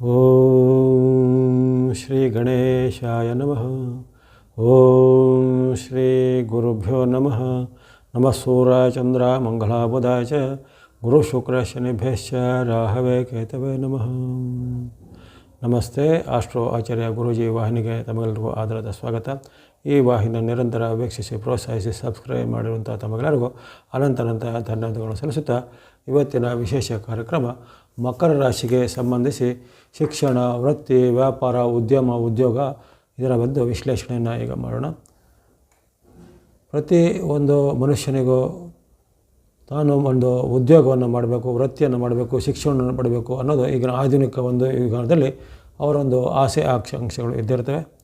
ಓಂ ಶ್ರೀ ಗಣೇಶಾಯ ನಮಃ. ಓಂ ಶ್ರೀ ಗುರುಭ್ಯೋ ನಮಃ. ನಮಃ ಸೂರ ಚಂದ್ರ ಮಂಗಳಾಬುಧಾಯ ಚ. ಗುರು ಶುಕ್ರ ಶನಿಭ್ಯಶ್ಚ ರಾಹವೇ ಕೇತವೇ ನಮಃ. ನಮಸ್ತೆ, ಆಸ್ಟ್ರೋ ಆಚಾರ್ಯ ಗುರುಜಿ ವಾಹಿನಿಗೆ ತಮಗೆಲ್ಲರಿಗೂ ಆಧಾರದ ಸ್ವಾಗತ. ಈ ವಾಹಿನ ನಿರಂತರ ವೀಕ್ಷಿಸಿ, ಪ್ರೋತ್ಸಾಹಿಸಿ, ಸಬ್ಸ್ಕ್ರೈಬ್ ಮಾಡಿರುವಂಥ ತಮಗೆಲ್ಲರಿಗೂ ಅನಂತನಂತ ಧನ್ಯವಾದಗಳನ್ನು ಸಲ್ಲಿಸುತ್ತಾ ಇವತ್ತಿನ ವಿಶೇಷ ಕಾರ್ಯಕ್ರಮ ಮಕರ ರಾಶಿಗೆ ಸಂಬಂಧಿಸಿ ಶಿಕ್ಷಣ, ವೃತ್ತಿ, ವ್ಯಾಪಾರ, ಉದ್ಯಮ, ಉದ್ಯೋಗ ಇದರ ಒಂದು ವಿಶ್ಲೇಷಣೆಯನ್ನು ಈಗ ಮಾಡೋಣ. ಪ್ರತಿ ಒಂದು ಮನುಷ್ಯನಿಗೂ ತಾನು ಒಂದು ಉದ್ಯೋಗವನ್ನು ಮಾಡಬೇಕು, ವೃತ್ತಿಯನ್ನು ಮಾಡಬೇಕು, ಶಿಕ್ಷಣವನ್ನು ಮಾಡಬೇಕು ಅನ್ನೋದು ಈಗಿನ ಆಧುನಿಕ ಒಂದು ಯುಗದಲ್ಲಿ ಅವರೊಂದು ಆಸೆ, ಆಕಾಂಕ್ಷೆಗಳು ಇದ್ದಿರ್ತವೆ.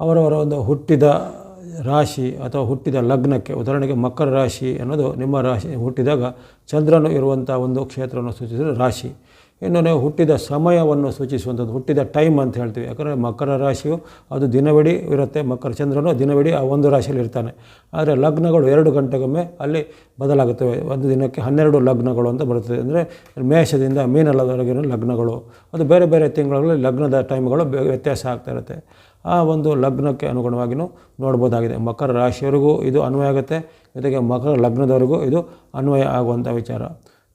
ಅವರವರ ಒಂದು ಹುಟ್ಟಿದ ರಾಶಿ ಅಥವಾ ಹುಟ್ಟಿದ ಲಗ್ನಕ್ಕೆ, ಉದಾಹರಣೆಗೆ ಮಕರ ರಾಶಿ ಅನ್ನೋದು ನಿಮ್ಮ ರಾಶಿ, ಹುಟ್ಟಿದಾಗ ಚಂದ್ರನು ಇರುವಂಥ ಒಂದು ಕ್ಷೇತ್ರವನ್ನು ಸೂಚಿಸಿದ ರಾಶಿ. ಇನ್ನು ನೀವು ಹುಟ್ಟಿದ ಸಮಯವನ್ನು ಸೂಚಿಸುವಂಥದ್ದು, ಹುಟ್ಟಿದ ಟೈಮ್ ಅಂತ ಹೇಳ್ತೀವಿ. ಯಾಕಂದರೆ ಮಕರ ರಾಶಿಯು ಅದು ದಿನವಿಡೀ ಇರುತ್ತೆ, ಮಕರ ಚಂದ್ರನು ದಿನವಿಡೀ ಆ ಒಂದು ರಾಶಿಯಲ್ಲಿ ಇರ್ತಾನೆ. ಆದರೆ ಲಗ್ನಗಳು ಎರಡು ಗಂಟೆಗೊಮ್ಮೆ ಅಲ್ಲಿ ಬದಲಾಗುತ್ತವೆ. ಒಂದು ದಿನಕ್ಕೆ ಹನ್ನೆರಡು ಲಗ್ನಗಳು ಅಂತ ಬರುತ್ತದೆ. ಅಂದರೆ ಮೇಷದಿಂದ ಮೀನಲದವರೆಗಿನ ಲಗ್ನಗಳು. ಅದು ಬೇರೆ ಬೇರೆ ತಿಂಗಳಲ್ಲಿ ಲಗ್ನದ ಟೈಮ್ಗಳು ವ್ಯತ್ಯಾಸ ಆಗ್ತಾ ಇರುತ್ತೆ. ಆ ಒಂದು ಲಗ್ನಕ್ಕೆ ಅನುಗುಣವಾಗಿಯೂ ನೋಡ್ಬೋದಾಗಿದೆ. ಮಕರ ರಾಶಿಯವರಿಗೂ ಇದು ಅನ್ವಯ ಆಗುತ್ತೆ. ಜೊತೆಗೆ ಮಕರ ಲಗ್ನದವರೆಗೂ ಇದು ಅನ್ವಯ ಆಗುವಂಥ ವಿಚಾರ.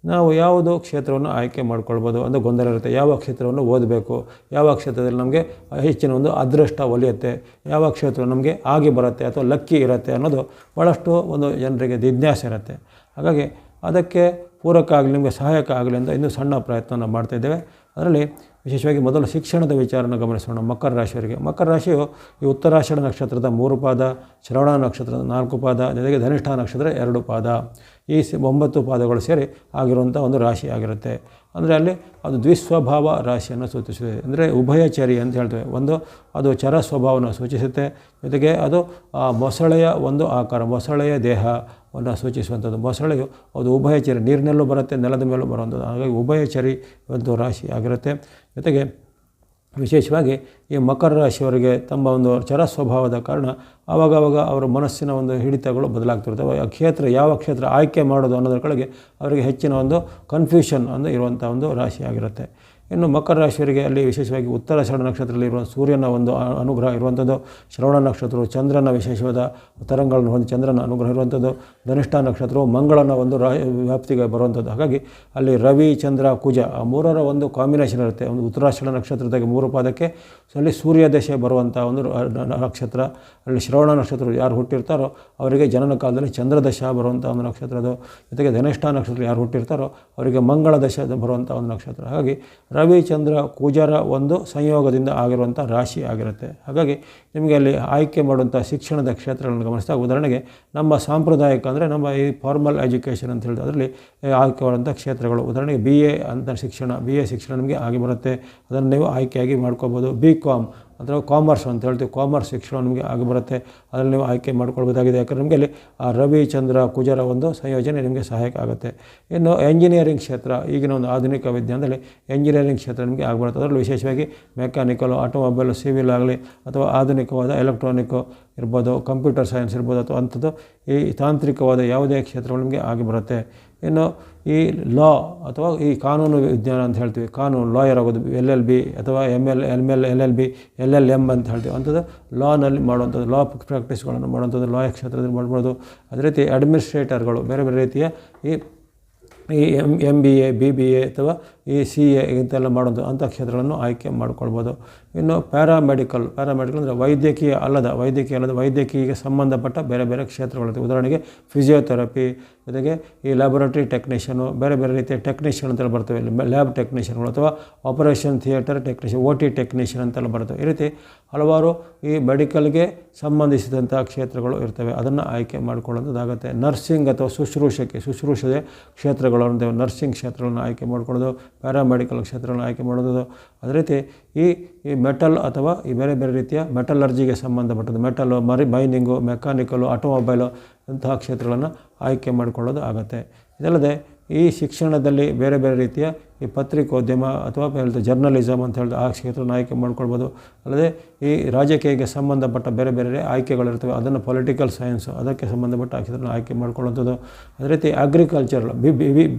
ನಾವು ಯಾವುದು ಕ್ಷೇತ್ರವನ್ನು ಆಯ್ಕೆ ಮಾಡ್ಕೊಳ್ಬೋದು? ಅಂದರೆ ಗೊಂದಲ ಇರುತ್ತೆ. ಯಾವ ಕ್ಷೇತ್ರವನ್ನು ಓದಬೇಕು? ಯಾವ ಕ್ಷೇತ್ರದಲ್ಲಿ ನಮಗೆ ಹೆಚ್ಚಿನ ಒಂದು ಅದೃಷ್ಟ ಒಲಿಯುತ್ತೆ? ಯಾವ ಕ್ಷೇತ್ರ ನಮಗೆ ಆಗಿ ಬರುತ್ತೆ ಅಥವಾ ಲಕ್ಕಿ ಇರುತ್ತೆ ಅನ್ನೋದು ಭಾಳಷ್ಟು ಒಂದು ಜನರಿಗೆ ದಿಜ್ಞಾಸ ಇರುತ್ತೆ. ಹಾಗಾಗಿ ಅದಕ್ಕೆ ಪೂರಕ ಆಗಲಿ, ನಿಮಗೆ ಸಹಾಯಕ ಆಗಲಿ ಅಂತ ಇನ್ನೂ ಸಣ್ಣ ಪ್ರಯತ್ನವನ್ನು ಮಾಡ್ತಾಯಿದ್ದೇವೆ ಅದರಲ್ಲಿ ವಿಶೇಷವಾಗಿ ಮೊದಲು ಶಿಕ್ಷಣದ ವಿಚಾರನ ಗಮನಿಸೋಣ. ಮಕರ ರಾಶಿಯವರಿಗೆ. ಮಕರ ರಾಶಿಯು ಈ ಉತ್ತರಾಷಾಢ ನಕ್ಷತ್ರದ ಮೂರು ಪಾದ, ಶ್ರವಣ ನಕ್ಷತ್ರದ ನಾಲ್ಕು ಪಾದ, ಜೊತೆಗೆ ಧನಿಷ್ಠ ನಕ್ಷತ್ರ ಎರಡು ಪಾದ. ಈ ಒಂಬತ್ತು ಪಾದಗಳು ಸೇರಿ ಆಗಿರುವಂಥ ಒಂದು ರಾಶಿ ಆಗಿರುತ್ತೆ. ಅಂದರೆ ಅಲ್ಲಿ ಅದು ದ್ವಿಸ್ವಭಾವ ರಾಶಿಯನ್ನು ಸೂಚಿಸುತ್ತದೆ. ಅಂದರೆ ಉಭಯಚರಿ ಅಂತ ಹೇಳ್ತೇವೆ. ಒಂದು, ಅದು ಚರ ಸ್ವಭಾವವನ್ನು ಸೂಚಿಸುತ್ತೆ. ಜೊತೆಗೆ ಅದು ಮೊಸಳೆಯ ಒಂದು ಆಕಾರ, ಮೊಸಳೆಯ ದೇಹವನ್ನು ಸೂಚಿಸುವಂಥದ್ದು. ಮೊಸಳೆಯು ಅದು ಉಭಯಚರಿ, ನೀರಿನಲ್ಲೂ ಬರುತ್ತೆ, ನೆಲದ ಮೇಲೂ ಬರುವಂಥದ್ದು. ಹಾಗಾಗಿ ಉಭಯಚರಿ ಒಂದು ರಾಶಿ ಆಗಿರುತ್ತೆ. ಜೊತೆಗೆ ವಿಶೇಷವಾಗಿ ಈ ಮಕರ ರಾಶಿಯವರಿಗೆ ತಮ್ಮ ಒಂದು ಚರ ಸ್ವಭಾವದ ಕಾರಣ ಆವಾಗವಾಗ ಅವರ ಮನಸ್ಸಿನ ಒಂದು ಹಿಡಿತಗಳು ಬದಲಾಗ್ತಿರ್ತವೆ. ಆ ಕ್ಷೇತ್ರ ಯಾವ ಕ್ಷೇತ್ರ ಆಯ್ಕೆ ಮಾಡೋದು ಅನ್ನೋದ್ರ ಕಡೆಗೆ ಅವರಿಗೆ ಹೆಚ್ಚಿನ ಒಂದು ಕನ್ಫ್ಯೂಷನ್ ಅಂದರೆ ಇರುವಂಥ ಒಂದು ರಾಶಿ ಆಗಿರುತ್ತೆ ಇನ್ನು ಮಕರ ರಾಶಿಯವರಿಗೆ ಅಲ್ಲಿ ವಿಶೇಷವಾಗಿ ಉತ್ತರ ಶ್ರವಣ ನಕ್ಷತ್ರದಲ್ಲಿ ಇರುವ ಸೂರ್ಯನ ಒಂದು ಅನುಗ್ರಹ ಇರುವಂಥದ್ದು, ಶ್ರವಣ ನಕ್ಷತ್ರವು ಚಂದ್ರನ ವಿಶೇಷವಾದ ತರಂಗಗಳನ್ನು ಹೊಂದಿ ಚಂದ್ರನ ಅನುಗ್ರಹ ಇರುವಂಥದ್ದು, ಧನಿಷ್ಠ ನಕ್ಷತ್ರವು ಮಂಗಳನ ಒಂದು ರಾ ವ್ಯಾಪ್ತಿಗೆ ಬರುವಂಥದ್ದು. ಹಾಗಾಗಿ ಅಲ್ಲಿ ರವಿ, ಚಂದ್ರ, ಕುಜ ಆ ಮೂರರ ಒಂದು ಕಾಂಬಿನೇಷನ್ ಇರುತ್ತೆ. ಒಂದು ಉತ್ತರಾಶ್ರಣ ನಕ್ಷತ್ರದಾಗೆ ಮೂರು ಪಾದಕ್ಕೆ ಅಲ್ಲಿ ಸೂರ್ಯ ದಶೆ ಬರುವಂಥ ಒಂದು ನಕ್ಷತ್ರ, ಅಲ್ಲಿ ಶ್ರವಣ ನಕ್ಷತ್ರ ಯಾರು ಹುಟ್ಟಿರ್ತಾರೋ ಅವರಿಗೆ ಜನನ ಕಾಲದಲ್ಲಿ ಚಂದ್ರದಶ ಬರುವಂಥ ಒಂದು ನಕ್ಷತ್ರ ಅದು. ಜೊತೆಗೆ ಧನಿಷ್ಠ ನಕ್ಷತ್ರ ಯಾರು ಹುಟ್ಟಿರ್ತಾರೋ ಅವರಿಗೆ ಮಂಗಳ ದಶ ಬರುವಂಥ ಒಂದು ನಕ್ಷತ್ರ. ಹಾಗಾಗಿ ರವಿ ಚಂದ್ರ ಕುಜರ ಒಂದು ಸಂಯೋಗದಿಂದ ಆಗಿರುವಂಥ ರಾಶಿ ಆಗಿರುತ್ತೆ. ಹಾಗಾಗಿ ನಿಮಗೆ ಅಲ್ಲಿ ಆಯ್ಕೆ ಮಾಡುವಂಥ ಶಿಕ್ಷಣದ ಕ್ಷೇತ್ರಗಳನ್ನು ಗಮನಿಸಿದಾಗ ಉದಾಹರಣೆಗೆ ನಮ್ಮ ಸಾಂಪ್ರದಾಯಿಕ ಅಂದರೆ ನಮ್ಮ ಈ ಫಾರ್ಮಲ್ ಎಜುಕೇಷನ್ ಅಂತ ಹೇಳಿದ್ರೆ ಅದರಲ್ಲಿ ಆಯ್ಕೆ ಮಾಡುವಂಥ ಕ್ಷೇತ್ರಗಳು. ಉದಾಹರಣೆಗೆ ಬಿ ಎ ಅಂತ ಶಿಕ್ಷಣ ಬಿ ಎ ಶಿಕ್ಷಣ ನಿಮಗೆ ಆಗಿ ಬರುತ್ತೆ. ಅದನ್ನು ನೀವು ಆಯ್ಕೆಯಾಗಿ ಮಾಡ್ಕೋಬೋದು. ಬಿ ಕಾಮ್ ಅಥವಾ ಕಾಮರ್ಸ್ ಅಂತ ಹೇಳ್ತೀವಿ. ಕಾಮರ್ಸ್ ಶಿಕ್ಷಣ ನಿಮಗೆ ಆಗಿ ಬರುತ್ತೆ. ಅದರಲ್ಲಿ ನೀವು ಆಯ್ಕೆ ಮಾಡ್ಕೊಳ್ಬೋದಾಗಿದೆ ಯಾಕಂದರೆ ನಿಮಗೆ ಅಲ್ಲಿ, ಆ ರವಿಚಂದ್ರ ಕುಜರ ಒಂದು ಸಂಯೋಜನೆ ನಿಮಗೆ ಸಹಾಯಕ ಆಗುತ್ತೆ. ಇನ್ನು ಎಂಜಿನಿಯರಿಂಗ್ ಕ್ಷೇತ್ರ, ಈಗಿನ ಒಂದು ಆಧುನಿಕ ವಿಜ್ಞಾನದಲ್ಲಿ ಎಂಜಿನಿಯರಿಂಗ್ ಕ್ಷೇತ್ರ ನಿಮಗೆ ಆಗಿಬರುತ್ತೆ ಅದರಲ್ಲಿ ವಿಶೇಷವಾಗಿ ಮೆಕ್ಯಾನಿಕಲು ಆಟೋಮೊಬೈಲ್ ಸಿವಿಲ್ ಆಗಲಿ ಅಥವಾ ಆಧುನಿಕವಾದ ಎಲೆಕ್ಟ್ರಾನಿಕ್ಕು ಇರ್ಬೋದು ಕಂಪ್ಯೂಟರ್ ಸೈನ್ಸ್ ಇರ್ಬೋದು, ಅಥವಾ ಅಂಥದ್ದು ಈ ತಾಂತ್ರಿಕವಾದ ಯಾವುದೇ ಕ್ಷೇತ್ರಗಳು ನಿಮಗೆ ಆಗಿ ಬರುತ್ತೆ. ಇನ್ನು ಈ ಲಾ ಅಥವಾ ಈ ಕಾನೂನು ವಿಜ್ಞಾನ ಅಂತ ಹೇಳ್ತೀವಿ. ಕಾನೂನು ಲಾಯರ್ ಆಗೋದು ಎಲ್ ಎಲ್ ಬಿ ಅಥವಾ M L M L L L B L L M ಅಂತ ಹೇಳ್ತೀವಿ. ಅಂಥದ್ದು ಲಾನಲ್ಲಿ ಮಾಡುವಂಥದ್ದು ಲಾ ಪ್ರಾಕ್ಟೀಸ್ಗಳನ್ನು ಮಾಡುವಂಥದ್ದು ಲಾ ಕ್ಷೇತ್ರದಲ್ಲಿ ಮಾಡ್ಬೋದು. ಅದೇ ರೀತಿ ಅಡ್ಮಿನಿಸ್ಟ್ರೇಟರ್ಗಳು ಬೇರೆ ಬೇರೆ ರೀತಿಯ ಈ ಈ M M B A B B A ಅಥವಾ ಈ ಸಿ ಎ ಇಂತೆಲ್ಲ ಮಾಡೋದು ಅಂಥ ಕ್ಷೇತ್ರಗಳನ್ನು ಆಯ್ಕೆ ಮಾಡ್ಕೊಳ್ಬೋದು. ಇನ್ನು ಪ್ಯಾರಾಮೆಡಿಕಲ್ ಪ್ಯಾರಾಮೆಡಿಕಲ್ ಅಂದರೆ ವೈದ್ಯಕೀಯ ಅಲ್ಲದ ವೈದ್ಯಕೀಯ ಅಲ್ಲದ ವೈದ್ಯಕೀಯಗೆ ಸಂಬಂಧಪಟ್ಟ ಬೇರೆ ಬೇರೆ ಕ್ಷೇತ್ರಗಳಿರುತ್ತೆ ಉದಾಹರಣೆಗೆ ಫಿಸಿಯೋಥೆರಪಿ ಜೊತೆಗೆ ಈ ಲ್ಯಾಬೊರೇಟರಿ ಟೆಕ್ನಿಷಿಯನು ಬೇರೆ ಬೇರೆ ರೀತಿಯ ಟೆಕ್ನಿಷಿಯನ್ ಅಂತೆಲ್ಲ ಬರ್ತವೆ. ಇಲ್ಲಿ ಲ್ಯಾಬ್ ಟೆಕ್ನಿಷಿಯನ್ಗಳು ಅಥವಾ operation theatre technician O T technician ಅಂತೆಲ್ಲ ಬರ್ತವೆ. ಈ ರೀತಿ ಹಲವಾರು ಈ ಮೆಡಿಕಲ್ಗೆ ಸಂಬಂಧಿಸಿದಂಥ ಕ್ಷೇತ್ರಗಳು ಇರ್ತವೆ. ಅದನ್ನು ಆಯ್ಕೆ ಮಾಡ್ಕೊಳ್ಳೋದಾಗುತ್ತೆ. ನರ್ಸಿಂಗ್ ಅಥವಾ ಶುಶ್ರೂಷಕ್ಕೆ ಶುಶ್ರೂಷೆ ಕ್ಷೇತ್ರಗಳು ಅಂತೇವೆ ನರ್ಸಿಂಗ್ ಕ್ಷೇತ್ರಗಳನ್ನು ಆಯ್ಕೆ ಮಾಡ್ಕೊಳ್ಳೋದು. ಪ್ಯಾರಾಮೆಡಿಕಲ್ ಕ್ಷೇತ್ರಗಳನ್ನು ಆಯ್ಕೆ ಮಾಡೋದು. ಅದೇ ರೀತಿ ಈ ಈ ಮೆಟಲ್ ಅಥವಾ ಈ ಬೇರೆ ಬೇರೆ ರೀತಿಯ ಮೆಟಲರ್ಜಿಗೆ ಸಂಬಂಧಪಟ್ಟದ್ದು. ಮೆಟಲು, ಮರಿ ಮೈನಿಂಗು ಮೆಕ್ಯಾನಿಕಲು, ಆಟೋಮೊಬೈಲು ಇಂತಹ ಕ್ಷೇತ್ರಗಳನ್ನು ಆಯ್ಕೆ ಮಾಡಿಕೊಳ್ಳೋದು ಆಗುತ್ತೆ. ಇದಲ್ಲದೆ ಈ ಶಿಕ್ಷಣದಲ್ಲಿ ಬೇರೆ ಬೇರೆ ರೀತಿಯ ಈ ಪತ್ರಿಕೋದ್ಯಮ ಅಥವಾ ಹೇಳ್ತಾ ಜರ್ನಲಿಸಮ್ ಅಂತ ಹೇಳಿದ್ರೆ ಆ ಕ್ಷೇತ್ರನ ಆಯ್ಕೆ ಮಾಡ್ಕೊಳ್ಬೋದು. ಅಲ್ಲದೆ ಈ ರಾಜಕೀಯಕ್ಕೆ ಸಂಬಂಧಪಟ್ಟ ಬೇರೆ ಬೇರೆ ಆಯ್ಕೆಗಳಿರ್ತವೆ, ಅದನ್ನು ಪೊಲಿಟಿಕಲ್ ಸೈನ್ಸು ಅದಕ್ಕೆ ಸಂಬಂಧಪಟ್ಟ ಆ ಕ್ಷೇತ್ರನ ಆಯ್ಕೆ ಮಾಡ್ಕೊಳ್ಳುವಂಥದ್ದು. ಅದೇ ರೀತಿ agriculture B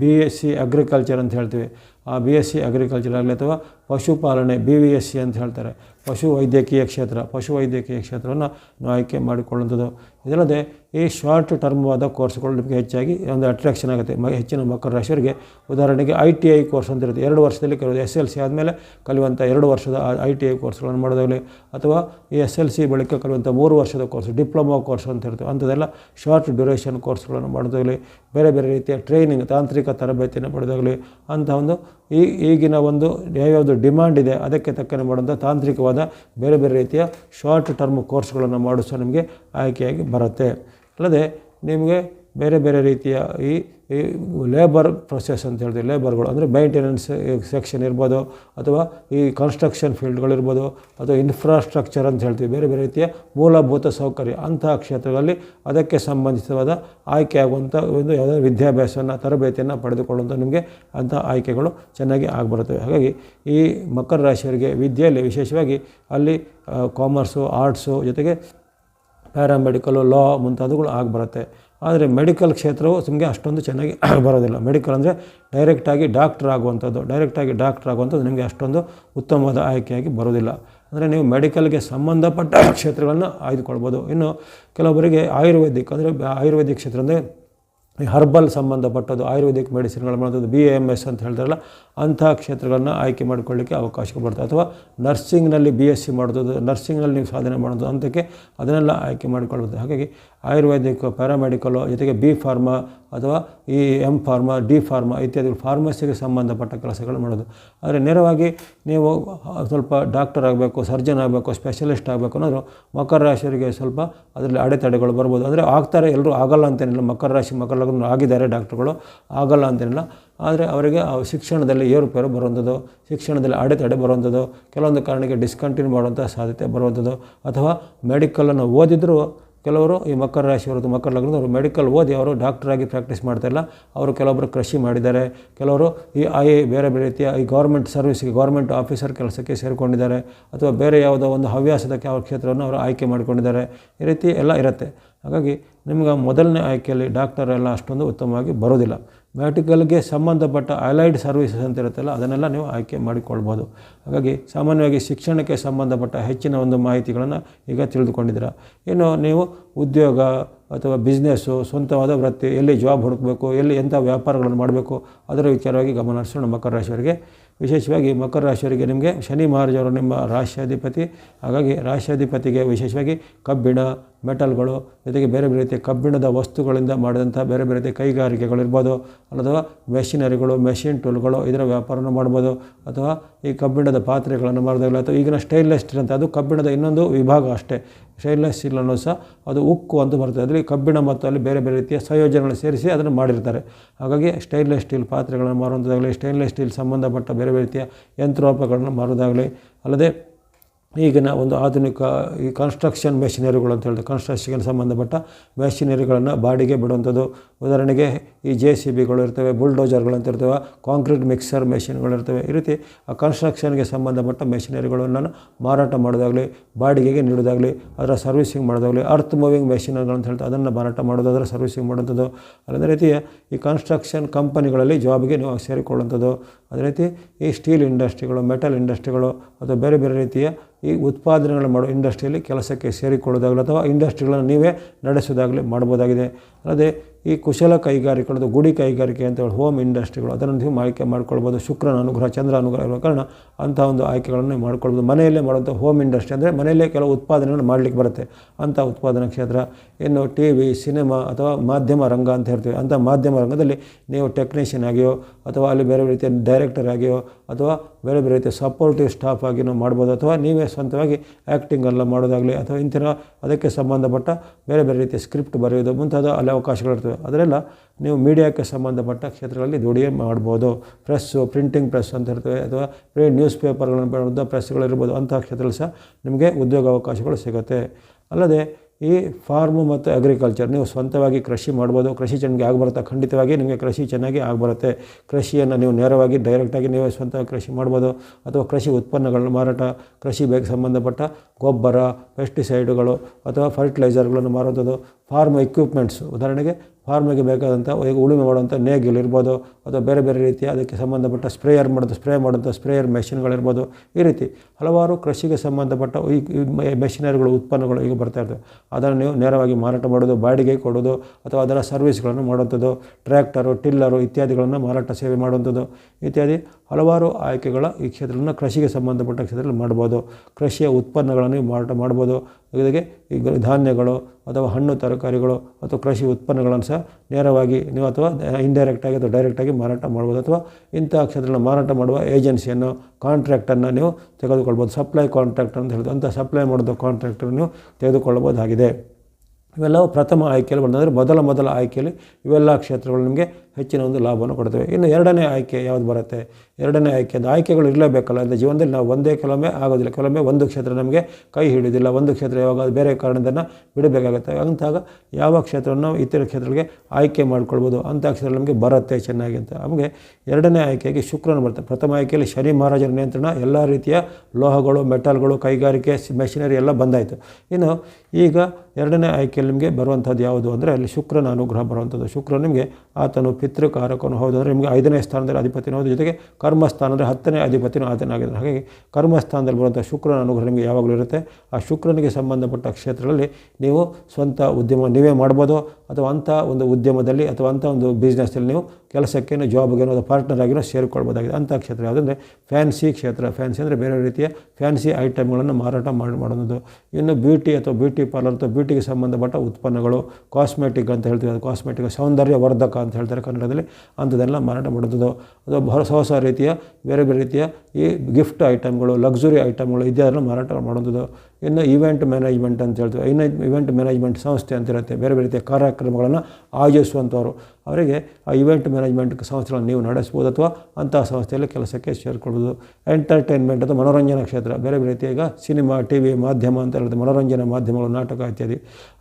B S C agriculture ಅಂತ ಹೇಳ್ತೀವಿ. ಆ ಬಿ ಎಸ್ ಸಿ ಅಗ್ರಿಕಲ್ಚರ್ ಆಗಲಿ ಅಥವಾ ಪಶುಪಾಲನೆ ಬಿ ವಿ ಎಸ್ ಸಿ ಅಂತ ಹೇಳ್ತಾರೆ. ಪಶು ವೈದ್ಯಕೀಯ ಕ್ಷೇತ್ರ, ಪಶು ವೈದ್ಯಕೀಯ ಕ್ಷೇತ್ರವನ್ನು ನಾವು ಆಯ್ಕೆ ಮಾಡಿಕೊಳ್ಳುವಂಥದ್ದು. ಇದಲ್ಲದೆ ಈ ಶಾರ್ಟ್ ಟರ್ಮ್ವಾದ ಕೋರ್ಸ್ಗಳು ನಿಮಗೆ ಹೆಚ್ಚಾಗಿ ಒಂದು ಅಟ್ರಾಕ್ಷನ್ ಆಗುತ್ತೆ. ಮ, ಹೆಚ್ಚಿನ ಮಕ್ಕಳ ರಾಶಿಯವರಿಗೆ. ಉದಾಹರಣೆಗೆ ಐ ಟಿ ಐ ಕೋರ್ಸ್ ಅಂತ ಇರುತ್ತೆ. ಎರಡು ವರ್ಷದಲ್ಲಿ ಕೆಲವು ಎಸ್ ಎಲ್ ಸಿ ಆದಮೇಲೆ ಕಲಿಯುವಂಥ ಎರಡು ವರ್ಷದ ಐ ಟಿ ಐ ಕೋರ್ಸ್ಗಳನ್ನು ಮಾಡೋದಾಗಲಿ ಅಥವಾ ಈ ಎಸ್ ಎಲ್ ಸಿ ಬಳಿಕ ಕಲಿಯುವಂಥ ಮೂರು ವರ್ಷದ ಕೋರ್ಸ್, ಡಿಪ್ಲೊಮಾ ಕೋರ್ಸ್ ಅಂತ ಇರ್ತವೆ ಅಂಥದ್ದೆಲ್ಲ ಶಾರ್ಟ್ ಡ್ಯೂರೇಷನ್ ಕೋರ್ಸ್ಗಳನ್ನು ಮಾಡೋದಾಗಲಿ, ಬೇರೆ ಬೇರೆ ರೀತಿಯ ಟ್ರೈನಿಂಗ್ ತಾಂತ್ರಿಕ ತರಬೇತಿಯನ್ನು ಪಡೆದಾಗಲಿ ಅಂತ ಒಂದು ಈ ಈಗಿನ ಒಂದು ಯಾವ್ಯಾವುದು ಡಿಮ್ಯಾಂಡ್ ಇದೆ, ಅದಕ್ಕೆ ತಕ್ಕನೆ ಮಾಡುವಂಥ ತಾಂತ್ರಿಕವಾದ ಬೇರೆ ಬೇರೆ ರೀತಿಯ ಶಾರ್ಟ್ ಟರ್ಮ್ ಕೋರ್ಸ್ಗಳನ್ನು ಮಾಡಿಸೋ ನಿಮಗೆ ಆಯ್ಕೆಯಾಗಿ ಬರುತ್ತೆ. ಅಲ್ಲದೆ ನಿಮಗೆ ಬೇರೆ ಬೇರೆ ರೀತಿಯ ಈ ಈ ಲೇಬರ್ ಪ್ರೊಸೆಸ್ ಅಂತ ಹೇಳ್ತೀವಿ ಲೇಬರ್ಗಳು ಅಂದರೆ ಮೈಂಟೆನೆನ್ಸ್ ಸೆಕ್ಷನ್ ಇರ್ಬೋದು, ಅಥವಾ ಈ ಕನ್ಸ್ಟ್ರಕ್ಷನ್ ಫೀಲ್ಡ್ಗಳಿರ್ಬೋದು ಅಥವಾ ಇನ್ಫ್ರಾಸ್ಟ್ರಕ್ಚರ್ ಅಂತ ಹೇಳ್ತೀವಿ, ಬೇರೆ ಬೇರೆ ರೀತಿಯ ಮೂಲಭೂತ ಸೌಕರ್ಯ, ಅಂತಹ ಕ್ಷೇತ್ರಗಳಲ್ಲಿ ಅದಕ್ಕೆ ಸಂಬಂಧಿತವಾದ ಆಯ್ಕೆ ಆಗುವಂಥ ಒಂದು ಯಾವುದಾದ್ರು ವಿದ್ಯಾಭ್ಯಾಸವನ್ನು, ತರಬೇತಿಯನ್ನು ಪಡೆದುಕೊಳ್ಳುವಂಥ ನಿಮಗೆ ಅಂಥ ಆಯ್ಕೆಗಳು ಚೆನ್ನಾಗಿ ಆಗಿಬರುತ್ತವೆ. ಹಾಗಾಗಿ ಈ ಮಕರ ರಾಶಿಯವರಿಗೆ ವಿದ್ಯೆಯಲ್ಲಿ ವಿಶೇಷವಾಗಿ ಅಲ್ಲಿ ಕಾಮರ್ಸು ಆರ್ಟ್ಸು ಜೊತೆಗೆ ಪ್ಯಾರಾಮೆಡಿಕಲು ಲಾ ಮುಂತಾದವುಗಳು ಆಗಿಬರುತ್ತೆ. ಆದರೆ ಮೆಡಿಕಲ್ ಕ್ಷೇತ್ರವು ನಿಮಗೆ ಅಷ್ಟೊಂದು ಚೆನ್ನಾಗಿ ಬರೋದಿಲ್ಲ. ಮೆಡಿಕಲ್ ಅಂದರೆ ಡೈರೆಕ್ಟಾಗಿ ಡಾಕ್ಟ್ರ್ ಆಗುವಂಥದ್ದು ಡೈರೆಕ್ಟಾಗಿ ಡಾಕ್ಟ್ರ್ ಆಗುವಂಥದ್ದು ನಿಮಗೆ ಅಷ್ಟೊಂದು ಉತ್ತಮವಾದ ಆಯ್ಕೆಯಾಗಿ ಬರೋದಿಲ್ಲ. ಅಂದರೆ ನೀವು ಮೆಡಿಕಲ್ಗೆ ಸಂಬಂಧಪಟ್ಟ ಕ್ಷೇತ್ರಗಳನ್ನು ಆಯ್ದುಕೊಳ್ಬೋದು. ಇನ್ನು ಕೆಲವೊಬ್ಬರಿಗೆ ಆಯುರ್ವೇದಿಕ್ ಅಂದರೆ ಆಯುರ್ವೇದಿಕ್ ಕ್ಷೇತ್ರ ಅಂದರೆ ಹರ್ಬಲ್ ಸಂಬಂಧಪಟ್ಟದ್ದು, ಆಯುರ್ವೇದಿಕ್ ಮೆಡಿಸಿನ್ಗಳು ಮಾಡೋದು ಬಿ ಎಂ ಎಸ್ ಅಂತ ಹೇಳ್ತಾರಲ್ಲ, ಅಂಥ ಕ್ಷೇತ್ರಗಳನ್ನು ಆಯ್ಕೆ ಮಾಡಿಕೊಳ್ಳಿಕ್ಕೆ ಅವಕಾಶ ಬರ್ತದೆ ಅಥವಾ ನರ್ಸಿಂಗ್ನಲ್ಲಿ ಬಿ ಎಸ್ ಸಿ ಮಾಡೋದು ನರ್ಸಿಂಗ್ನಲ್ಲಿ ನೀವು ಸಾಧನೆ ಮಾಡೋದು ಅಂತಕ್ಕೆ ಅದನ್ನೆಲ್ಲ ಆಯ್ಕೆ ಮಾಡಿಕೊಳ್ಬೋದು ಹಾಗಾಗಿ ಆಯುರ್ವೇದಿಕ್ ಪ್ಯಾರಾಮೆಡಿಕಲು ಜೊತೆಗೆ ಬಿ ಫಾರ್ಮಾ ಅಥವಾ ಈ ಎಂ ಫಾರ್ಮಾ ಡಿ ಫಾರ್ಮಾ ಇತ್ಯಾದಿ ಫಾರ್ಮಸಿಗೆ ಸಂಬಂಧಪಟ್ಟ ಕೆಲಸಗಳು ಮಾಡೋದು. ಆದರೆ ನೇರವಾಗಿ ನೀವು ಸ್ವಲ್ಪ ಡಾಕ್ಟರ್ ಆಗಬೇಕು ಸರ್ಜನ್ ಆಗಬೇಕು ಸ್ಪೆಷಲಿಸ್ಟ್ ಆಗಬೇಕು ಅನ್ನೋದು ಮಕರ ರಾಶಿಯವರಿಗೆ ಸ್ವಲ್ಪ ಅದರಲ್ಲಿ ಅಡೆತಡೆಗಳು ಬರ್ಬೋದು. ಅಂದರೆ ಆಗ್ತಾರೆ, ಎಲ್ಲರೂ ಆಗಲ್ಲ ಅಂತೇನಿಲ್ಲ. ಮಕರ ರಾಶಿ, ಮಕರ ಲಗ್ನ ಆಗಿದ್ದಾರೆ ಡಾಕ್ಟ್ರುಗಳು ಆಗಲ್ಲ ಅಂತೇನಿಲ್ಲ. ಆದರೆ ಅವರಿಗೆ ಆ ಶಿಕ್ಷಣದಲ್ಲಿ ಏರುಪೇರು ಬರುವಂಥದ್ದು, ಶಿಕ್ಷಣದಲ್ಲಿ ಅಡೆತಡೆ ಬರುವಂಥದ್ದು, ಕೆಲವೊಂದು ಕಾರಣಕ್ಕೆ ಡಿಸ್ಕಂಟಿನ್ಯೂ ಮಾಡುವಂಥ ಸಾಧ್ಯತೆ ಬರುವಂಥದ್ದು, ಅಥವಾ ಮೆಡಿಕಲನ್ನು ಓದಿದರೂ ಕೆಲವರು ಈ ಮಕರ ರಾಶಿಯವರದ್ದು ಮಕರ ಲಗ್ನದವರು ಮೆಡಿಕಲ್ ಓದಿ ಅವರು ಡಾಕ್ಟ್ರಾಗಿ ಪ್ರಾಕ್ಟೀಸ್ ಮಾಡ್ತಾಯಿಲ್ಲ ಅವರು ಕೆಲವೊಬ್ಬರು ಕೃಷಿ ಮಾಡಿದ್ದಾರೆ. ಕೆಲವರು ಈ ಐ ಬೇರೆ ಬೇರೆ ರೀತಿಯ ಈ ಗೌರ್ಮೆಂಟ್ ಸರ್ವಿಸ್ಗೆ ಗೌರ್ಮೆಂಟ್ ಆಫೀಸರ್ ಕೆಲಸಕ್ಕೆ ಸೇರಿಕೊಂಡಿದ್ದಾರೆ. ಅಥವಾ ಬೇರೆ ಯಾವುದೋ ಒಂದು ಹವ್ಯಾಸದ ಯಾವ ಕ್ಷೇತ್ರವನ್ನು ಅವರು ಆಯ್ಕೆ ಮಾಡಿಕೊಂಡಿದ್ದಾರೆ. ಈ ರೀತಿ ಎಲ್ಲ ಇರುತ್ತೆ. ಹಾಗಾಗಿ ನಿಮ್ಗೆ ಮೊದಲನೇ ಆಯ್ಕೆಯಲ್ಲಿ ಡಾಕ್ಟರ್ ಎಲ್ಲ ಅಷ್ಟೊಂದು ಉತ್ತಮವಾಗಿ ಬರೋದಿಲ್ಲ. ಮೆಡಿಕಲ್ಗೆ ಸಂಬಂಧಪಟ್ಟ ಅಲೈಡ್ ಸರ್ವಿಸಸ್ ಅಂತ ಇರುತ್ತಲ್ಲ ಅದನ್ನೆಲ್ಲ ನೀವು ಆಯ್ಕೆ ಮಾಡಿಕೊಳ್ಬೋದು. ಹಾಗಾಗಿ ಸಾಮಾನ್ಯವಾಗಿ ಶಿಕ್ಷಣಕ್ಕೆ ಸಂಬಂಧಪಟ್ಟ ಹೆಚ್ಚಿನ ಒಂದು ಮಾಹಿತಿಗಳನ್ನು ಈಗ ತಿಳಿದುಕೊಂಡಿದ್ದೀರ. ಇನ್ನು ನೀವು ಉದ್ಯೋಗ ಅಥವಾ ಬಿಸ್ನೆಸ್ಸು ಸ್ವಂತವಾದ ವೃತ್ತಿ, ಎಲ್ಲಿ ಜಾಬ್ ಹುಡುಕಬೇಕು, ಎಲ್ಲಿ ಎಂಥ ವ್ಯಾಪಾರಗಳನ್ನು ಮಾಡಬೇಕು, ಅದರ ವಿಚಾರವಾಗಿ ಗಮನ ಹರಿಸೋಣ ಮಕರ ರಾಶಿಯವರಿಗೆ ವಿಶೇಷವಾಗಿ ಮಕರ ರಾಶಿಯವರಿಗೆ ನಿಮಗೆ ಶನಿ ಮಹಾರಾಜವರು ನಿಮ್ಮ ರಾಶ್ಯಾಧಿಪತಿ ಹಾಗಾಗಿ ರಾಶ್ಯಾಧಿಪತಿಗೆ ವಿಶೇಷವಾಗಿ ಕಬ್ಬಿಣ ಮೆಟಲ್ಗಳು, ಜೊತೆಗೆ ಬೇರೆ ಬೇರೆ ರೀತಿಯ ಕಬ್ಬಿಣದ ವಸ್ತುಗಳಿಂದ ಮಾಡಿದಂಥ ಬೇರೆ ಬೇರೆ ರೀತಿಯ ಕೈಗಾರಿಕೆಗಳಿರ್ಬೋದು, ಅಥವಾ ಮೆಷಿನರಿಗಳು, ಮೆಷಿನ್ ಟೂಲ್ಗಳು ಇದರ ವ್ಯಾಪಾರವನ್ನು ಮಾಡ್ಬೋದು, ಅಥವಾ ಈ ಕಬ್ಬಿಣದ ಪಾತ್ರೆಗಳನ್ನು ಮಾಡೋದಾಗಲಿ ಅಥವಾ ಈಗಿನ ಸ್ಟೈನ್ಲೆಸ್ ಸ್ಟೀಲ್ ಅಂತ ಅದು ಕಬ್ಬಿಣದ ಇನ್ನೊಂದು ವಿಭಾಗ ಅಷ್ಟೇ. ಸ್ಟೈನ್ಲೆಸ್ ಸ್ಟೀಲ್ ಅನ್ನೋ ಸಹ ಅದು ಉಕ್ಕು ಅಂತ ಬರ್ತದೆ. ಅದರಲ್ಲಿ ಕಬ್ಬಿಣ ಮತ್ತು ಅಲ್ಲಿ ಬೇರೆ ಬೇರೆ ರೀತಿಯ ಸಂಯೋಜನೆಗಳನ್ನು ಸೇರಿಸಿ ಅದನ್ನು ಮಾಡಿರ್ತಾರೆ. ಹಾಗಾಗಿ ಸ್ಟೈನ್ಲೆಸ್ ಸ್ಟೀಲ್ ಪಾತ್ರೆಗಳನ್ನು ಮಾರುವಂಥದ್ದಾಗಲಿ, ಸ್ಟೈನ್ಲೆಸ್ ಸ್ಟೀಲ್ ಸಂಬಂಧಪಟ್ಟ ಬೇರೆ ಬೇರೆ ರೀತಿಯ ಯಂತ್ರೋಪಕರಣಗಳನ್ನು ಮಾರೋದಾಗಲಿ ಅಲ್ಲದೆ ಈಗಿನ ಒಂದು ಆಧುನಿಕ ಈ ಕನ್ಸ್ಟ್ರಕ್ಷನ್ ಮೆಷಿನರಿಗಳು ಅಂತ ಹೇಳಿದ್ರೆ ಕನ್ಸ್ಟ್ರಕ್ಷನ್ಗೆ ಸಂಬಂಧಪಟ್ಟ ಮೆಷಿನರಿಗಳನ್ನು ಬಾಡಿಗೆ ಬಿಡುವಂಥದ್ದು. ಉದಾಹರಣೆಗೆ ಈ ಜೆ ಸಿ ಬಿಗಳು ಇರ್ತವೆ ಬುಲ್ಡೋಜರ್ಗಳು ಅಂತ ಇರ್ತವೆ ಕಾಂಕ್ರೀಟ್ ಮಿಕ್ಸರ್ ಮೆಷಿನ್ಗಳು ಇರ್ತವೆ. ಈ ರೀತಿ ಆ ಕನ್ಸ್ಟ್ರಕ್ಷನ್ಗೆ ಸಂಬಂಧಪಟ್ಟ ಮೆಷಿನರಿಗಳನ್ನು ಮಾರಾಟ ಮಾಡೋದಾಗಲಿ, ಬಾಡಿಗೆಗೆ ನೀಡೋದಾಗಲಿ, ಅದರ ಸರ್ವಿಸಿಂಗ್ ಮಾಡೋದಾಗಲಿ ಅರ್ತ್ ಮೂವಿಂಗ್ ಮೆಷಿನರ್ಗಳು ಅಂತ ಹೇಳ್ತಾರೆ ಅದನ್ನು ಮಾರಾಟ ಮಾಡೋದು, ಅದರ ಸರ್ವಿಸಿಂಗ್ ಮಾಡುವಂಥದ್ದು. ಅದೇ ರೀತಿಯ ಈ ಕನ್ಸ್ಟ್ರಕ್ಷನ್ ಕಂಪನಿಗಳಲ್ಲಿ ಜಾಬ್ಗೆ ನೀವು ಸೇರಿಕೊಳ್ಳುವಂಥದ್ದು. ಅದೇ ರೀತಿ ಈ ಸ್ಟೀಲ್ ಇಂಡಸ್ಟ್ರಿಗಳು, ಮೆಟಲ್ ಇಂಡಸ್ಟ್ರಿಗಳು ಅಥವಾ ಬೇರೆ ಬೇರೆ ರೀತಿಯ ಈ ಉತ್ಪಾದನೆಗಳು ಮಾಡೋ ಇಂಡಸ್ಟ್ರಿಯಲ್ಲಿ ಕೆಲಸಕ್ಕೆ ಸೇರಿಕೊಳ್ಳೋದಾಗಲಿ ಅಥವಾ ಇಂಡಸ್ಟ್ರಿಗಳನ್ನು ನೀವೇ ನಡೆಸೋದಾಗಲಿ ಮಾಡ್ಬೋದಾಗಿದೆ ಅಲ್ಲದೆ ಈ ಕುಶಲ ಕೈಗಾರಿಕೆಗಳದ್ದು ಗುಡಿ ಕೈಗಾರಿಕೆ ಅಂತ ಹೇಳಿ ಹೋಮ್ ಇಂಡಸ್ಟ್ರಿಗಳು ಅದನ್ನು ನೀವು ಆಯ್ಕೆ ಮಾಡ್ಕೊಳ್ಬೋದು. ಶುಕ್ರನ ಅನುಗ್ರಹ, ಚಂದ್ರ ಅನುಗ್ರಹ ಇರುವ ಕಾರಣ ಅಂಥ ಒಂದು ಆಯ್ಕೆಗಳನ್ನು ಮಾಡ್ಕೊಳ್ಬೋದು. ಮನೆಯಲ್ಲೇ ಮಾಡುವಂಥ ಹೋಮ್ ಇಂಡಸ್ಟ್ರಿ ಅಂದರೆ ಮನೆಯಲ್ಲೇ ಕೆಲವು ಉತ್ಪಾದನೆಗಳನ್ನು ಮಾಡಲಿಕ್ಕೆ ಬರುತ್ತೆ. ಅಂಥ ಉತ್ಪಾದನಾ ಕ್ಷೇತ್ರ, ಇನ್ನು ಟಿ ವಿ ಸಿನಿಮಾ ಅಥವಾ ಮಾಧ್ಯಮ ರಂಗ ಅಂತ ಹೇಳ್ತೀವಿ. ಅಂಥ ಮಾಧ್ಯಮ ರಂಗದಲ್ಲಿ ನೀವು ಟೆಕ್ನಿಷಿಯನ್ ಆಗಿಯೋ ಅಥವಾ ಅಲ್ಲಿ ಬೇರೆ ರೀತಿಯ ಡೈರೆಕ್ಟರ್ ಆಗಿಯೋ ಅಥವಾ ಬೇರೆ ಬೇರೆ ರೀತಿಯ ಸಪೋರ್ಟಿವ್ ಸ್ಟಾಫ್ ಆಗಿಯೂ ಮಾಡ್ಬೋದು. ಅಥವಾ ನೀವೇ ಸ್ವಂತವಾಗಿ ಆ್ಯಕ್ಟಿಂಗ್ ಎಲ್ಲ ಮಾಡೋದಾಗಲಿ ಅಥವಾ ಇಂಥ ಅದಕ್ಕೆ ಸಂಬಂಧಪಟ್ಟ ಬೇರೆ ಬೇರೆ ರೀತಿಯ ಸ್ಕ್ರಿಪ್ಟ್ ಬರೆಯೋದು ಮುಂತಾದ ಅಲ್ಲಿ ಅವಕಾಶಗಳಿರ್ತವೆ. ಅದರೆಲ್ಲ ನೀವು ಮೀಡಿಯಾಕ್ಕೆ ಸಂಬಂಧಪಟ್ಟ ಕ್ಷೇತ್ರಗಳಲ್ಲಿ ದುಡಿಯೇ ಮಾಡ್ಬೋದು. ಪ್ರೆಸ್ಸು, ಪ್ರಿಂಟಿಂಗ್ ಪ್ರೆಸ್ ಅಂತ ಇರ್ತವೆ, ಅಥವಾ ಪ್ರೇ ನ್ಯೂಸ್ ಪೇಪರ್ಗಳನ್ನು ಬರೆದ ಪ್ರೆಸ್ಗಳಿರ್ಬೋದು ಅಂಥ ಕ್ಷೇತ್ರದಲ್ಲಿ ಸಹ ನಿಮಗೆ ಉದ್ಯೋಗ ಅವಕಾಶಗಳು ಸಿಗುತ್ತೆ. ಅಲ್ಲದೆ ಈ ಫಾರ್ಮು ಮತ್ತು ಅಗ್ರಿಕಲ್ಚರ್, ನೀವು ಸ್ವಂತವಾಗಿ ಕೃಷಿ ಮಾಡ್ಬೋದು. ಕೃಷಿ ಚೆನ್ನಾಗಿ ಆಗ್ಬರುತ್ತೆ ಖಂಡಿತವಾಗಿ ನಿಮಗೆ ಕೃಷಿ ಚೆನ್ನಾಗಿ ಆಗಿಬರುತ್ತೆ. ಕೃಷಿಯನ್ನು ನೀವು ನೇರವಾಗಿ, ಡೈರೆಕ್ಟಾಗಿ ನೀವೇ ಸ್ವಂತ ಕೃಷಿ ಮಾಡ್ಬೋದು. ಅಥವಾ ಕೃಷಿ ಉತ್ಪನ್ನಗಳನ್ನು, ಮಾರಾಟ, ಕೃಷಿ ಬೇಗೆ ಸಂಬಂಧಪಟ್ಟ ಗೊಬ್ಬರ ಪೆಸ್ಟಿಸೈಡುಗಳು ಅಥವಾ ಫರ್ಟಿಲೈಸರ್ಗಳನ್ನು ಮಾರುವಂಥದ್ದು ಫಾರ್ಮ್ ಎಕ್ವಿಪ್ಮೆಂಟ್ಸ್ ಉದಾಹರಣೆಗೆ ಫಾರ್ಮಿಗೆ ಬೇಕಾದಂಥ ಉಳುಮೆ ಮಾಡುವಂಥ ನೇಗಿಲು ಇರ್ಬೋದು, ಅಥವಾ ಬೇರೆ ಬೇರೆ ರೀತಿಯ ಅದಕ್ಕೆ ಸಂಬಂಧಪಟ್ಟ ಸ್ಪ್ರೇಯರ್ ಮಾಡೋದು ಸ್ಪ್ರೇ ಮಾಡುವಂಥ ಸ್ಪ್ರೇಯರ್ ಮೆಷಿನ್ಗಳಿರ್ಬೋದು, ಈ ರೀತಿ ಹಲವಾರು ಕೃಷಿಗೆ ಸಂಬಂಧಪಟ್ಟ ಈ ಮೆಷಿನರಿಗಳು, ಉತ್ಪನ್ನಗಳು ಈಗ ಬರ್ತಾ ಇರ್ತವೆ. ಅದನ್ನು ನೀವು ನೇರವಾಗಿ ಮಾರಾಟ ಮಾಡೋದು, ಬಾಡಿಗೆ ಕೊಡೋದು, ಅಥವಾ ಅದರ ಸರ್ವಿಸ್ಗಳನ್ನು ಮಾಡುವಂಥದ್ದು, ಟ್ರ್ಯಾಕ್ಟರು, ಟಿಲ್ಲರು ಇತ್ಯಾದಿಗಳನ್ನು ಮಾರಾಟ, ಸೇವೆ ಮಾಡುವಂಥದ್ದು, ಇತ್ಯಾದಿ. ಹಲವಾರು ಆಯ್ಕೆಗಳ ಈ ಕ್ಷೇತ್ರವನ್ನು ಕೃಷಿಗೆ ಸಂಬಂಧಪಟ್ಟ ಕ್ಷೇತ್ರದಲ್ಲಿ ಮಾಡ್ಬೋದು. ಕೃಷಿಯ ಉತ್ಪನ್ನಗಳನ್ನು ಮಾರಾಟ ಮಾಡ್ಬೋದು. ಜೊತೆಗೆ ಈ ಧಾನ್ಯಗಳು ಅಥವಾ ಹಣ್ಣು, ತರಕಾರಿಗಳು ಅಥವಾ ಕೃಷಿ ಉತ್ಪನ್ನಗಳನ್ನು ಸಹ ನೇರವಾಗಿ ನೀವು ಅಥವಾ ಇಂಡೈರೆಕ್ಟಾಗಿ ಅಥವಾ ಡೈರೆಕ್ಟಾಗಿ ಮಾರಾಟ ಮಾಡ್ಬೋದು. ಅಥವಾ ಇಂಥ ಕ್ಷೇತ್ರಗಳನ್ನು ಮಾರಾಟ ಮಾಡುವ ಏಜೆನ್ಸಿಯನ್ನು ಕಾಂಟ್ರಾಕ್ಟನ್ನು ನೀವು ತೆಗೆದುಕೊಳ್ಬೋದು. ಸಪ್ಲೈ ಕಾಂಟ್ರಾಕ್ಟ್ ಅಂತ ಹೇಳಿದ್ರು ಅಂಥ ಸಪ್ಲೈ ಮಾಡೋದು ಕಾಂಟ್ರಾಕ್ಟನ್ನು ನೀವು ತೆಗೆದುಕೊಳ್ಳಬಹುದಾಗಿದೆ. ಇವೆಲ್ಲವೂ ಪ್ರಥಮ ಆಯ್ಕೆಯಲ್ಲಿ ಬಂದರೆ ಮೊದಲ ಮೊದಲ ಆಯ್ಕೆಯಲ್ಲಿ ಇವೆಲ್ಲ ಕ್ಷೇತ್ರಗಳು ನಿಮಗೆ ಹೆಚ್ಚಿನ ಒಂದು ಲಾಭವನ್ನು ಕೊಡ್ತವೆ. ಇನ್ನು ಎರಡನೇ ಆಯ್ಕೆ ಯಾವುದು ಬರುತ್ತೆ? ಎರಡನೇ ಆಯ್ಕೆ ಅಂದರೆ ಆಯ್ಕೆಗಳು ಇರಲೇಬೇಕಲ್ಲ. ಅಂದರೆ ಜೀವನದಲ್ಲಿ ನಾವು ಒಂದೇ ಕೆಲವೊಮ್ಮೆ ಆಗೋದಿಲ್ಲ. ಕೆಲವೊಮ್ಮೆ ಒಂದು ಕ್ಷೇತ್ರ ನಮಗೆ ಕೈ ಹಿಡಿಯೋದಿಲ್ಲ ಒಂದು ಕ್ಷೇತ್ರ ಯಾವಾಗ ಬೇರೆ ಕಾರಣದನ್ನು ಬಿಡಬೇಕಾಗುತ್ತೆ. ಅಂತಾಗ ಯಾವ ಕ್ಷೇತ್ರವನ್ನು ಇತರ ಕ್ಷೇತ್ರಗಳಿಗೆ ಆಯ್ಕೆ ಮಾಡ್ಕೊಳ್ಬೋದು ಅಂಥ ಕ್ಷೇತ್ರ ನಮಗೆ ಬರುತ್ತೆ ಚೆನ್ನಾಗಿ ಅಂತ. ನಮಗೆ ಎರಡನೇ ಆಯ್ಕೆಗೆ ಶುಕ್ರನ ಬರುತ್ತೆ. ಪ್ರಥಮ ಆಯ್ಕೆಯಲ್ಲಿ ಶನಿ ಮಹಾರಾಜರ ನಿಯಂತ್ರಣ, ಎಲ್ಲ ರೀತಿಯ ಲೋಹಗಳು, ಮೆಟಲ್ಗಳು, ಕೈಗಾರಿಕೆ, ಮೆಷಿನರಿ ಎಲ್ಲ ಬಂದಾಯಿತು. ಇನ್ನು ಈಗ ಎರಡನೇ ಆಯ್ಕೆಯಲ್ಲಿ ನಿಮಗೆ ಬರುವಂಥದ್ದು ಯಾವುದು ಅಂದರೆ ಅಲ್ಲಿ ಶುಕ್ರನ ಅನುಗ್ರಹ ಬರುವಂಥದ್ದು. ಶುಕ್ರ ನಿಮಗೆ ಆತನು ಪಿತೃಕಾರಕನು. ಹೌದು ಅಂದರೆ ನಿಮಗೆ ಐದನೇ ಸ್ಥಾನದಲ್ಲಿ ಅಧಿಪತಿನ ಜೊತೆಗೆ ಕರ್ಮಸ್ಥಾನ ಅಂದರೆ ಹತ್ತನೇ ಅಧಿಪತಿನೂ ಆತನಾಗಿದ್ದಾನೆ. ಹಾಗಾಗಿ ಕರ್ಮಸ್ಥಾನದಲ್ಲಿ ಬರುವಂಥ ಶುಕ್ರನ ಅನುಗ್ರಹ ನಿಮಗೆ ಯಾವಾಗಲೂ ಇರುತ್ತೆ. ಆ ಶುಕ್ರನಿಗೆ ಸಂಬಂಧಪಟ್ಟ ಕ್ಷೇತ್ರಗಳಲ್ಲಿ ನೀವು ಸ್ವಂತ ಉದ್ಯಮ ನೀವೇ ಮಾಡ್ಬೋದು ಅಥವಾ ಅಂಥ ಒಂದು ಉದ್ಯಮದಲ್ಲಿ ಅಥವಾ ಅಂಥ ಒಂದು ಬಿಸ್ನೆಸ್ಸಲ್ಲಿ ನೀವು ಕೆಲಸಕ್ಕೇನು ಜಾಬ್ಗೆ ಅದು ಪಾರ್ಟ್ನರ್ ಆಗಿರೋ ಸೇರಿಕೊಳ್ಬೋದಾಗಿದೆ. ಅಂಥ ಕ್ಷೇತ್ರ. ಯಾವುದಂದರೆ ಫ್ಯಾನ್ಸಿ ಕ್ಷೇತ್ರ. ಫ್ಯಾನ್ಸಿ ಅಂದರೆ ಬೇರೆ ರೀತಿಯ ಫ್ಯಾನ್ಸಿ ಐಟಮ್ಗಳನ್ನು ಮಾರಾಟ ಮಾಡಿ ಮಾಡೋದು. ಇನ್ನು ಬ್ಯೂಟಿ ಅಥವಾ ಬ್ಯೂಟಿ ಪಾರ್ಲರ್ ಅಥವಾ ಬ್ಯೂಟಿಗೆ ಸಂಬಂಧಪಟ್ಟ ಉತ್ಪನ್ನಗಳು ಕಾಸ್ಮೆಟಿಕ್ ಅಂತ ಹೇಳ್ತೀವಿ. ಅದು ಕಾಸ್ಮೆಟಿಕ್ ಸೌಂದರ್ಯ ವರ್ಧಕ ಅಂತ ಹೇಳ್ತಾರೆ ಕನ್ನಡದಲ್ಲಿ. ಅಂಥದ್ದೆಲ್ಲ ಮಾರಾಟ ಮಾಡೋದು. ಅಥವಾ ಹೊಸ ಹೊಸ ರೀತಿಯ, ಬೇರೆ ಬೇರೆ ರೀತಿಯ ಈ ಗಿಫ್ಟ್ ಐಟಮ್ಗಳು ಲಕ್ಸುರಿ ಐಟಮ್ಗಳು ಇದ್ಯಾರನ್ನು ಮಾರಾಟ ಮಾಡೋದು. ಇನ್ನು ಇವೆಂಟ್ ಮ್ಯಾನೇಜ್ಮೆಂಟ್ ಅಂತ ಹೇಳ್ತೀವಿ. ಇನ್ನು ಇವೆಂಟ್ ಮ್ಯಾನೇಜ್ಮೆಂಟ್ ಸಂಸ್ಥೆ ಅಂತ ಇರುತ್ತೆ. ಬೇರೆ ಬೇರೆ ರೀತಿಯ ಕಾರ್ಯಕ್ರಮಗಳನ್ನು ಆಯೋಜಿಸುವಂಥವ್ರು. ಅವರಿಗೆ ಆ ಇವೆಂಟ್ ಮ್ಯಾನೇಜ್ಮೆಂಟ್ ಸಂಸ್ಥೆಗಳನ್ನು ನೀವು ನಡೆಸ್ಬೋದು ಅಥವಾ ಅಂತಹ ಸಂಸ್ಥೆಯಲ್ಲಿ ಕೆಲಸಕ್ಕೆ ಸೇರಿಕೊಳ್ಬೋದು. ಎಂಟರ್ಟೈನ್ಮೆಂಟ್ ಅಥವಾ ಮನೋರಂಜನಾ ಕ್ಷೇತ್ರ. ಬೇರೆ ಬೇರೆ ರೀತಿಯ ಈಗ ಸಿನಿಮಾ ಟಿ ವಿ ಮಾಧ್ಯಮ ಅಂತ ಹೇಳುತ್ತೆ ಮನೋರಂಜನಾ ಮಾಧ್ಯಮಗಳು, ನಾಟಕ ಇತ್ಯಾದಿ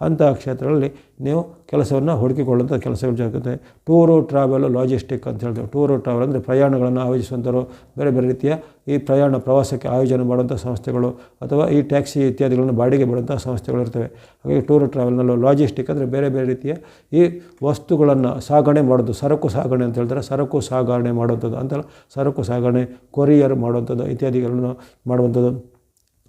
ಅಂತಹ ಕ್ಷೇತ್ರಗಳಲ್ಲಿ ನೀವು ಕೆಲಸವನ್ನು ಹುಡುಕಿಕೊಳ್ಳುವಂಥ ಕೆಲಸಗಳು ಜరుగుತ್ತೆ ಟೂರು ಟ್ರಾವೆಲು, ಲಾಜಿಸ್ಟಿಕ್ ಅಂತ ಹೇಳ್ತೇವೆ. ಟೂರು ಟ್ರಾವೆಲ್ ಅಂದರೆ ಪ್ರಯಾಣಗಳನ್ನು ಆಯೋಜಿಸುವಂಥವರು ಬೇರೆ ಬೇರೆ ರೀತಿಯ ಈ ಪ್ರಯಾಣ ಪ್ರವಾಸಕ್ಕೆ ಆಯೋಜನೆ ಮಾಡುವಂಥ ಸಂಸ್ಥೆಗಳು ಅಥವಾ ಈ ಟ್ಯಾಕ್ಸಿ ಇತ್ಯಾದಿಗಳನ್ನು ಬಾಡಿಗೆ ಬಿಡುವಂಥ ಸಂಸ್ಥೆಗಳು ಇರ್ತವೆ. ಹಾಗಾಗಿ ಟೂರು ಟ್ರಾವೆಲ್ನಲ್ಲೂ ಲಾಜಿಸ್ಟಿಕ್ ಅಂದರೆ ಬೇರೆ ಬೇರೆ ರೀತಿಯ ಈ ವಸ್ತುಗಳನ್ನು ಸಾಗಣೆ ಮಾಡೋದು, ಸರಕು ಸಾಗಣೆ ಅಂತ ಹೇಳ್ತಾರೆ. ಸರಕು ಸಾಗಣೆ ಮಾಡುವಂಥದ್ದು ಅಂತ ಸರಕು ಸಾಗಣೆ, ಕೊರಿಯರ್ ಮಾಡುವಂಥದ್ದು ಇತ್ಯಾದಿಗಳನ್ನು ಮಾಡುವಂಥದ್ದು.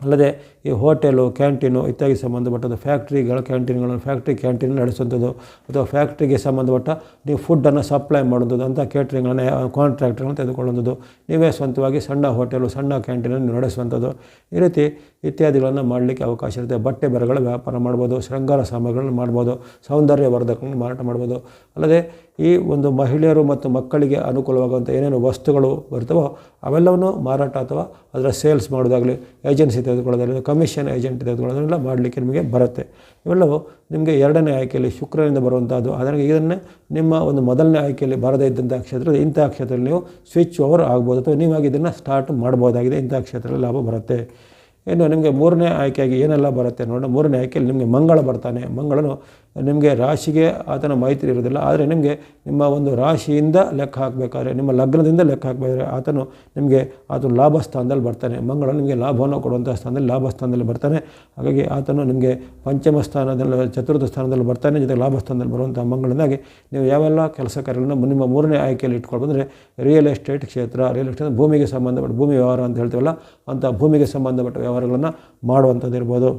ಅಲ್ಲದೆ ಈ ಹೋಟೆಲು, ಕ್ಯಾಂಟೀನು ಇತ್ಯಾದಿ ಸಂಬಂಧಪಟ್ಟದ್ದು ಫ್ಯಾಕ್ಟ್ರಿಗಳ, ಕ್ಯಾಂಟೀನ್ಗಳನ್ನು ಫ್ಯಾಕ್ಟ್ರಿ, ಕ್ಯಾಂಟೀನ್ ನಡೆಸುವಂಥದ್ದು ಅಥವಾ ಫ್ಯಾಕ್ಟ್ರಿಗೆ ಸಂಬಂಧಪಟ್ಟ ನೀವು ಫುಡ್ಡನ್ನು ಸಪ್ಲೈ ಮಾಡೋದು ಅಂಥ ಕೇಟ್ರಿಂಗ್ಗಳನ್ನು, ಕಾಂಟ್ರಾಕ್ಟ್ಗಳನ್ನು ತೆಗೆದುಕೊಳ್ಳುವಂಥದ್ದು. ನೀವೇ ಸ್ವಂತವಾಗಿ ಸಣ್ಣ ಹೋಟೆಲು, ಸಣ್ಣ ಕ್ಯಾಂಟೀನನ್ನು ನಡೆಸುವಂಥದ್ದು. ಈ ರೀತಿ ಇತ್ಯಾದಿಗಳನ್ನು ಮಾಡಲಿಕ್ಕೆ ಅವಕಾಶ ಇರುತ್ತೆ. ಬಟ್ಟೆ ಬರಗಳ ವ್ಯಾಪಾರ ಮಾಡ್ಬೋದು, ಶೃಂಗಾರ ಸಾಮಗ್ರಿಗಳನ್ನು ಮಾಡ್ಬೋದು ಸೌಂದರ್ಯ ವರ್ಧಕಗಳನ್ನು ಮಾರಾಟ ಮಾಡ್ಬೋದು. ಅಲ್ಲದೆ ಈ ಒಂದು ಮಹಿಳೆಯರು ಮತ್ತು ಮಕ್ಕಳಿಗೆ ಅನುಕೂಲವಾಗುವಂಥ ಏನೇನು ವಸ್ತುಗಳು ಬರ್ತವೋ ಅವೆಲ್ಲವನ್ನು ಮಾರಾಟ ಅಥವಾ ಅದರ ಸೇಲ್ಸ್ ಮಾಡೋದಾಗಲಿ ಏಜೆನ್ಸಿ ತೆಗೆದುಕೊಳ್ಳೋದಾಗಲಿ ಕಮಿಷನ್ ಏಜೆಂಟ್ ತೆಗೆದುಕೊಳ್ಳೋದನ್ನೆಲ್ಲ ಮಾಡಲಿಕ್ಕೆ ನಿಮಗೆ ಬರುತ್ತೆ. ಇವೆಲ್ಲವೂ ನಿಮಗೆ ಎರಡನೇ ಆಯ್ಕೆಯಲ್ಲಿ ಶುಕ್ರನಿಂದ ಬರುವಂಥದ್ದು ಆದರೆ ಇದನ್ನೇ ನಿಮ್ಮ ಒಂದು ಮೊದಲನೇ ಆಯ್ಕೆಯಲ್ಲಿ ಬರದೇ ಇದ್ದಂಥ ಕ್ಷೇತ್ರ ಇಂಥ ಕ್ಷೇತ್ರದಲ್ಲಿ ನೀವು ಸ್ವಿಚ್ ಓವರ್ ಆಗ್ಬೋದು. ಅಥವಾ ನೀವಾಗಿ ಇದನ್ನು ಸ್ಟಾರ್ಟ್ ಮಾಡ್ಬೋದಾಗಿದೆ, ಇಂಥ ಕ್ಷೇತ್ರದಲ್ಲಿ ಲಾಭ ಬರುತ್ತೆ. ಇನ್ನು ನಿಮಗೆ ಮೂರನೇ ಆಯ್ಕೆಯಾಗಿ ಏನೆಲ್ಲ ಬರುತ್ತೆ ನೋಡೋಣ ಮೂರನೇ ಆಯ್ಕೆಯಲ್ಲಿ ನಿಮಗೆ ಮಂಗಳ ಬರ್ತಾನೆ. ಮಂಗಳನು ನಿಮಗೆ ರಾಶಿಗೆ ಆತನ ಮೈತ್ರಿ ಇರೋದಿಲ್ಲ. ಆದರೆ ನಿಮಗೆ ನಿಮ್ಮ ಒಂದು ರಾಶಿಯಿಂದ ಲೆಕ್ಕ ಹಾಕಬೇಕಾದ್ರೆ, ನಿಮ್ಮ ಲಗ್ನದಿಂದ ಲೆಕ್ಕ ಹಾಕಬೇಕಾದ್ರೆ ಆತನು ನಿಮಗೆ ಆತನು ಲಾಭ ಸ್ಥಾನದಲ್ಲಿ ಬರ್ತಾನೆ. ಮಂಗಳ ನಿಮಗೆ ಲಾಭವನ್ನು ಕೊಡುವಂಥ ಸ್ಥಾನದಲ್ಲಿ, ಲಾಭ ಸ್ಥಾನದಲ್ಲಿ ಬರ್ತಾನೆ. ಹಾಗಾಗಿ ಆತನು ನಿಮಗೆ ಪಂಚಮ ಸ್ಥಾನದಲ್ಲಿ, ಚತುರ್ಥ ಸ್ಥಾನದಲ್ಲಿ ಬರ್ತಾನೆ. ಜೊತೆಗೆ ಲಾಭ ಸ್ಥಾನದಲ್ಲಿ ಬರುವಂಥ ಮಂಗಳನಾಗಿ ನೀವು ಯಾವೆಲ್ಲ ಕೆಲಸ ಕಾರ್ಯಗಳನ್ನು ನಿಮ್ಮ ಮೂರನೇ ಆಯ್ಕೆಯಲ್ಲಿ ಇಟ್ಕೊಳ್ಬಂದರೆ ರಿಯಲ್ ಎಸ್ಟೇಟ್ ಕ್ಷೇತ್ರ ರಿಯಲ್ ಎಸ್ಟೇಟ್ ಭೂಮಿಗೆ ಸಂಬಂಧಪಟ್ಟ ಭೂಮಿ ವ್ಯವಹಾರ ಅಂತ ಹೇಳ್ತೀವಲ್ಲ ಅಂಥ ಭೂಮಿಗೆ ಸಂಬಂಧಪಟ್ಟ ವ್ಯವಹಾರಗಳನ್ನು ಮಾಡುವಂಥದ್ದು ಇರ್ಬೋದು.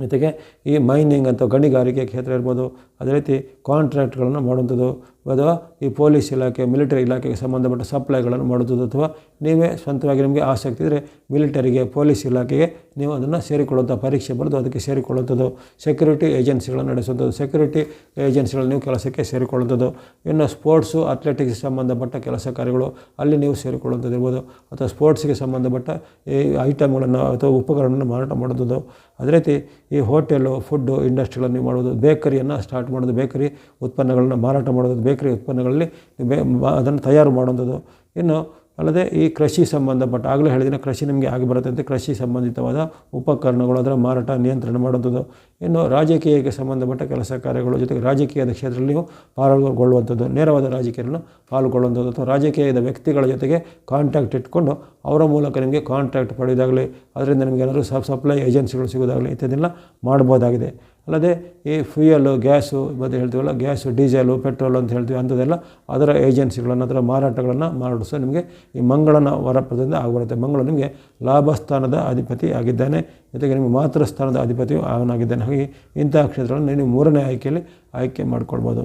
ಜೊತೆಗೆ ಈ ಮೈನಿಂಗ್ ಅಂತ ಗಣಿಗಾರಿಕೆ ಕ್ಷೇತ್ರ ಇರ್ಬೋದು. ಅದೇ ರೀತಿ ಕಾಂಟ್ರಾಕ್ಟ್ಗಳನ್ನು ಮಾಡುವಂಥದ್ದು. ಅಥವಾ ಈ ಪೊಲೀಸ್ ಇಲಾಖೆ, ಮಿಲಿಟರಿ ಇಲಾಖೆಗೆ ಸಂಬಂಧಪಟ್ಟ ಸಪ್ಲೈಗಳನ್ನು ಮಾಡುವುದು ಅಥವಾ ನೀವೇ ಸ್ವಂತವಾಗಿ ನಿಮಗೆ ಆಸಕ್ತಿ ಇದ್ದರೆ ಮಿಲಿಟರಿಗೆ, ಪೊಲೀಸ್ ಇಲಾಖೆಗೆ ನೀವು ಅದನ್ನು ಸೇರಿಕೊಳ್ಳುವಂಥ ಪರೀಕ್ಷೆ ಬರೆದು ಅದಕ್ಕೆ ಸೇರಿಕೊಳ್ಳುವಂಥದ್ದು. ಸೆಕ್ಯೂರಿಟಿ ಏಜೆನ್ಸಿಗಳನ್ನು ನಡೆಸುವಂಥದ್ದು. ಸೆಕ್ಯೂರಿಟಿ ಏಜೆನ್ಸಿಗಳು ನೀವು ಕೆಲಸಕ್ಕೆ ಸೇರಿಕೊಳ್ಳುವಂಥದ್ದು. ಇನ್ನು ಸ್ಪೋರ್ಟ್ಸು ಅಥ್ಲೆಟಿಕ್ಸ್ ಸಂಬಂಧಪಟ್ಟ ಕೆಲಸ ಕಾರ್ಯಗಳು ಅಲ್ಲಿ ನೀವು ಸೇರಿಕೊಳ್ಳುವಂಥದ್ದು ಇರ್ಬೋದು. ಅಥವಾ ಸ್ಪೋರ್ಟ್ಸ್ಗೆ ಸಂಬಂಧಪಟ್ಟ ಈ ಐಟಮ್ಗಳನ್ನು ಅಥವಾ ಉಪಕರಣಗಳನ್ನು ಮಾರಾಟ ಮಾಡುವುದು ಅದೇ ರೀತಿ ಈ ಹೋಟೆಲು, ಫುಡ್ಡು, ಇಂಡಸ್ಟ್ರಿಗಳನ್ನು ಮಾಡೋದು ಬೇಕರಿಯನ್ನು ಸ್ಟಾರ್ಟ್ ಮಾಡೋದು ಬೇಕರಿ ಉತ್ಪನ್ನಗಳನ್ನು ಮಾರಾಟ ಮಾಡೋದು ಬೇಕರಿ ಉತ್ಪನ್ನಗಳಲ್ಲಿ ಬೇ ಅದನ್ನು ತಯಾರು ಮಾಡುವಂಥದ್ದು. ಇನ್ನು ಅಲ್ಲದೆ ಈ ಕೃಷಿ ಸಂಬಂಧಪಟ್ಟ, ಆಗಲೇ ಹೇಳಿದ್ದೀನಿ ಕೃಷಿ ನಿಮಗೆ ಆಗಿ ಬರುತ್ತೆ ಅಂತ ಕೃಷಿ ಸಂಬಂಧಿತವಾದ ಉಪಕರಣಗಳು ಅದರ ಮಾರಾಟ, ನಿಯಂತ್ರಣ ಮಾಡುವಂಥದ್ದು. ಇನ್ನು ರಾಜಕೀಯಕ್ಕೆ ಸಂಬಂಧಪಟ್ಟ ಕೆಲಸ ಕಾರ್ಯಗಳು ಜೊತೆಗೆ ರಾಜಕೀಯದ ಕ್ಷೇತ್ರದಲ್ಲಿಯೂ ಪಾಲ್ಗೊಳ್ಳುವಂಥದ್ದು, ನೇರವಾದ ರಾಜಕೀಯವನ್ನು ಪಾಲ್ಗೊಳ್ಳುವಂಥದ್ದು. ಅಥವಾ ರಾಜಕೀಯದ ವ್ಯಕ್ತಿಗಳ ಜೊತೆಗೆ ಕಾಂಟ್ಯಾಕ್ಟ್ ಇಟ್ಕೊಂಡು ಅವರ ಮೂಲಕ ನಿಮಗೆ ಕಾಂಟ್ಯಾಕ್ಟ್ ಪಡೆಯೋದಾಗಲಿ ಅದರಿಂದ ನಿಮಗೆ ಏನಾದರೂ ಸಪ್ಲೈ ಏಜೆನ್ಸಿಗಳು ಸಿಗೋದಾಗಲಿ ಇತ್ಯಾದಿಲ್ಲ ಮಾಡ್ಬೋದಾಗಿದೆ. ಅಲ್ಲದೆ ಈ ಫ್ಯೂಯಲು, ಗ್ಯಾಸು ಮತ್ತು ಹೇಳ್ತೀವಲ್ಲ, ಗ್ಯಾಸು, ಡೀಸೆಲು, ಪೆಟ್ರೋಲು ಅಂತ ಹೇಳ್ತೀವಿ ಅಂಥದ್ದೆಲ್ಲ ಅದರ ಏಜೆನ್ಸಿಗಳನ್ನು, ಅದರ ಮಾರಾಟಗಳನ್ನು ಮಾಡಿಸೋ ನಿಮಗೆ ಈ ಮಂಗಳನ ವರಪ್ರದಿಂದ ಆಗಿಬಿಡುತ್ತೆ ಮಂಗಳ ನಿಮಗೆ ಲಾಭಸ್ಥಾನದ ಅಧಿಪತಿ ಆಗಿದ್ದಾನೆ. ಜೊತೆಗೆ ನಿಮಗೆ ಮಾತೃಸ್ಥಾನದ ಅಧಿಪತಿಯು ಅವನಾಗಿದ್ದಾನೆ. ಹಾಗೆ ಇಂತಹ ಕ್ಷೇತ್ರಗಳನ್ನು ನೀವು ಮೂರನೇ ಆಯ್ಕೆಯಲ್ಲಿ ಆಯ್ಕೆ ಮಾಡ್ಕೊಳ್ಬೋದು.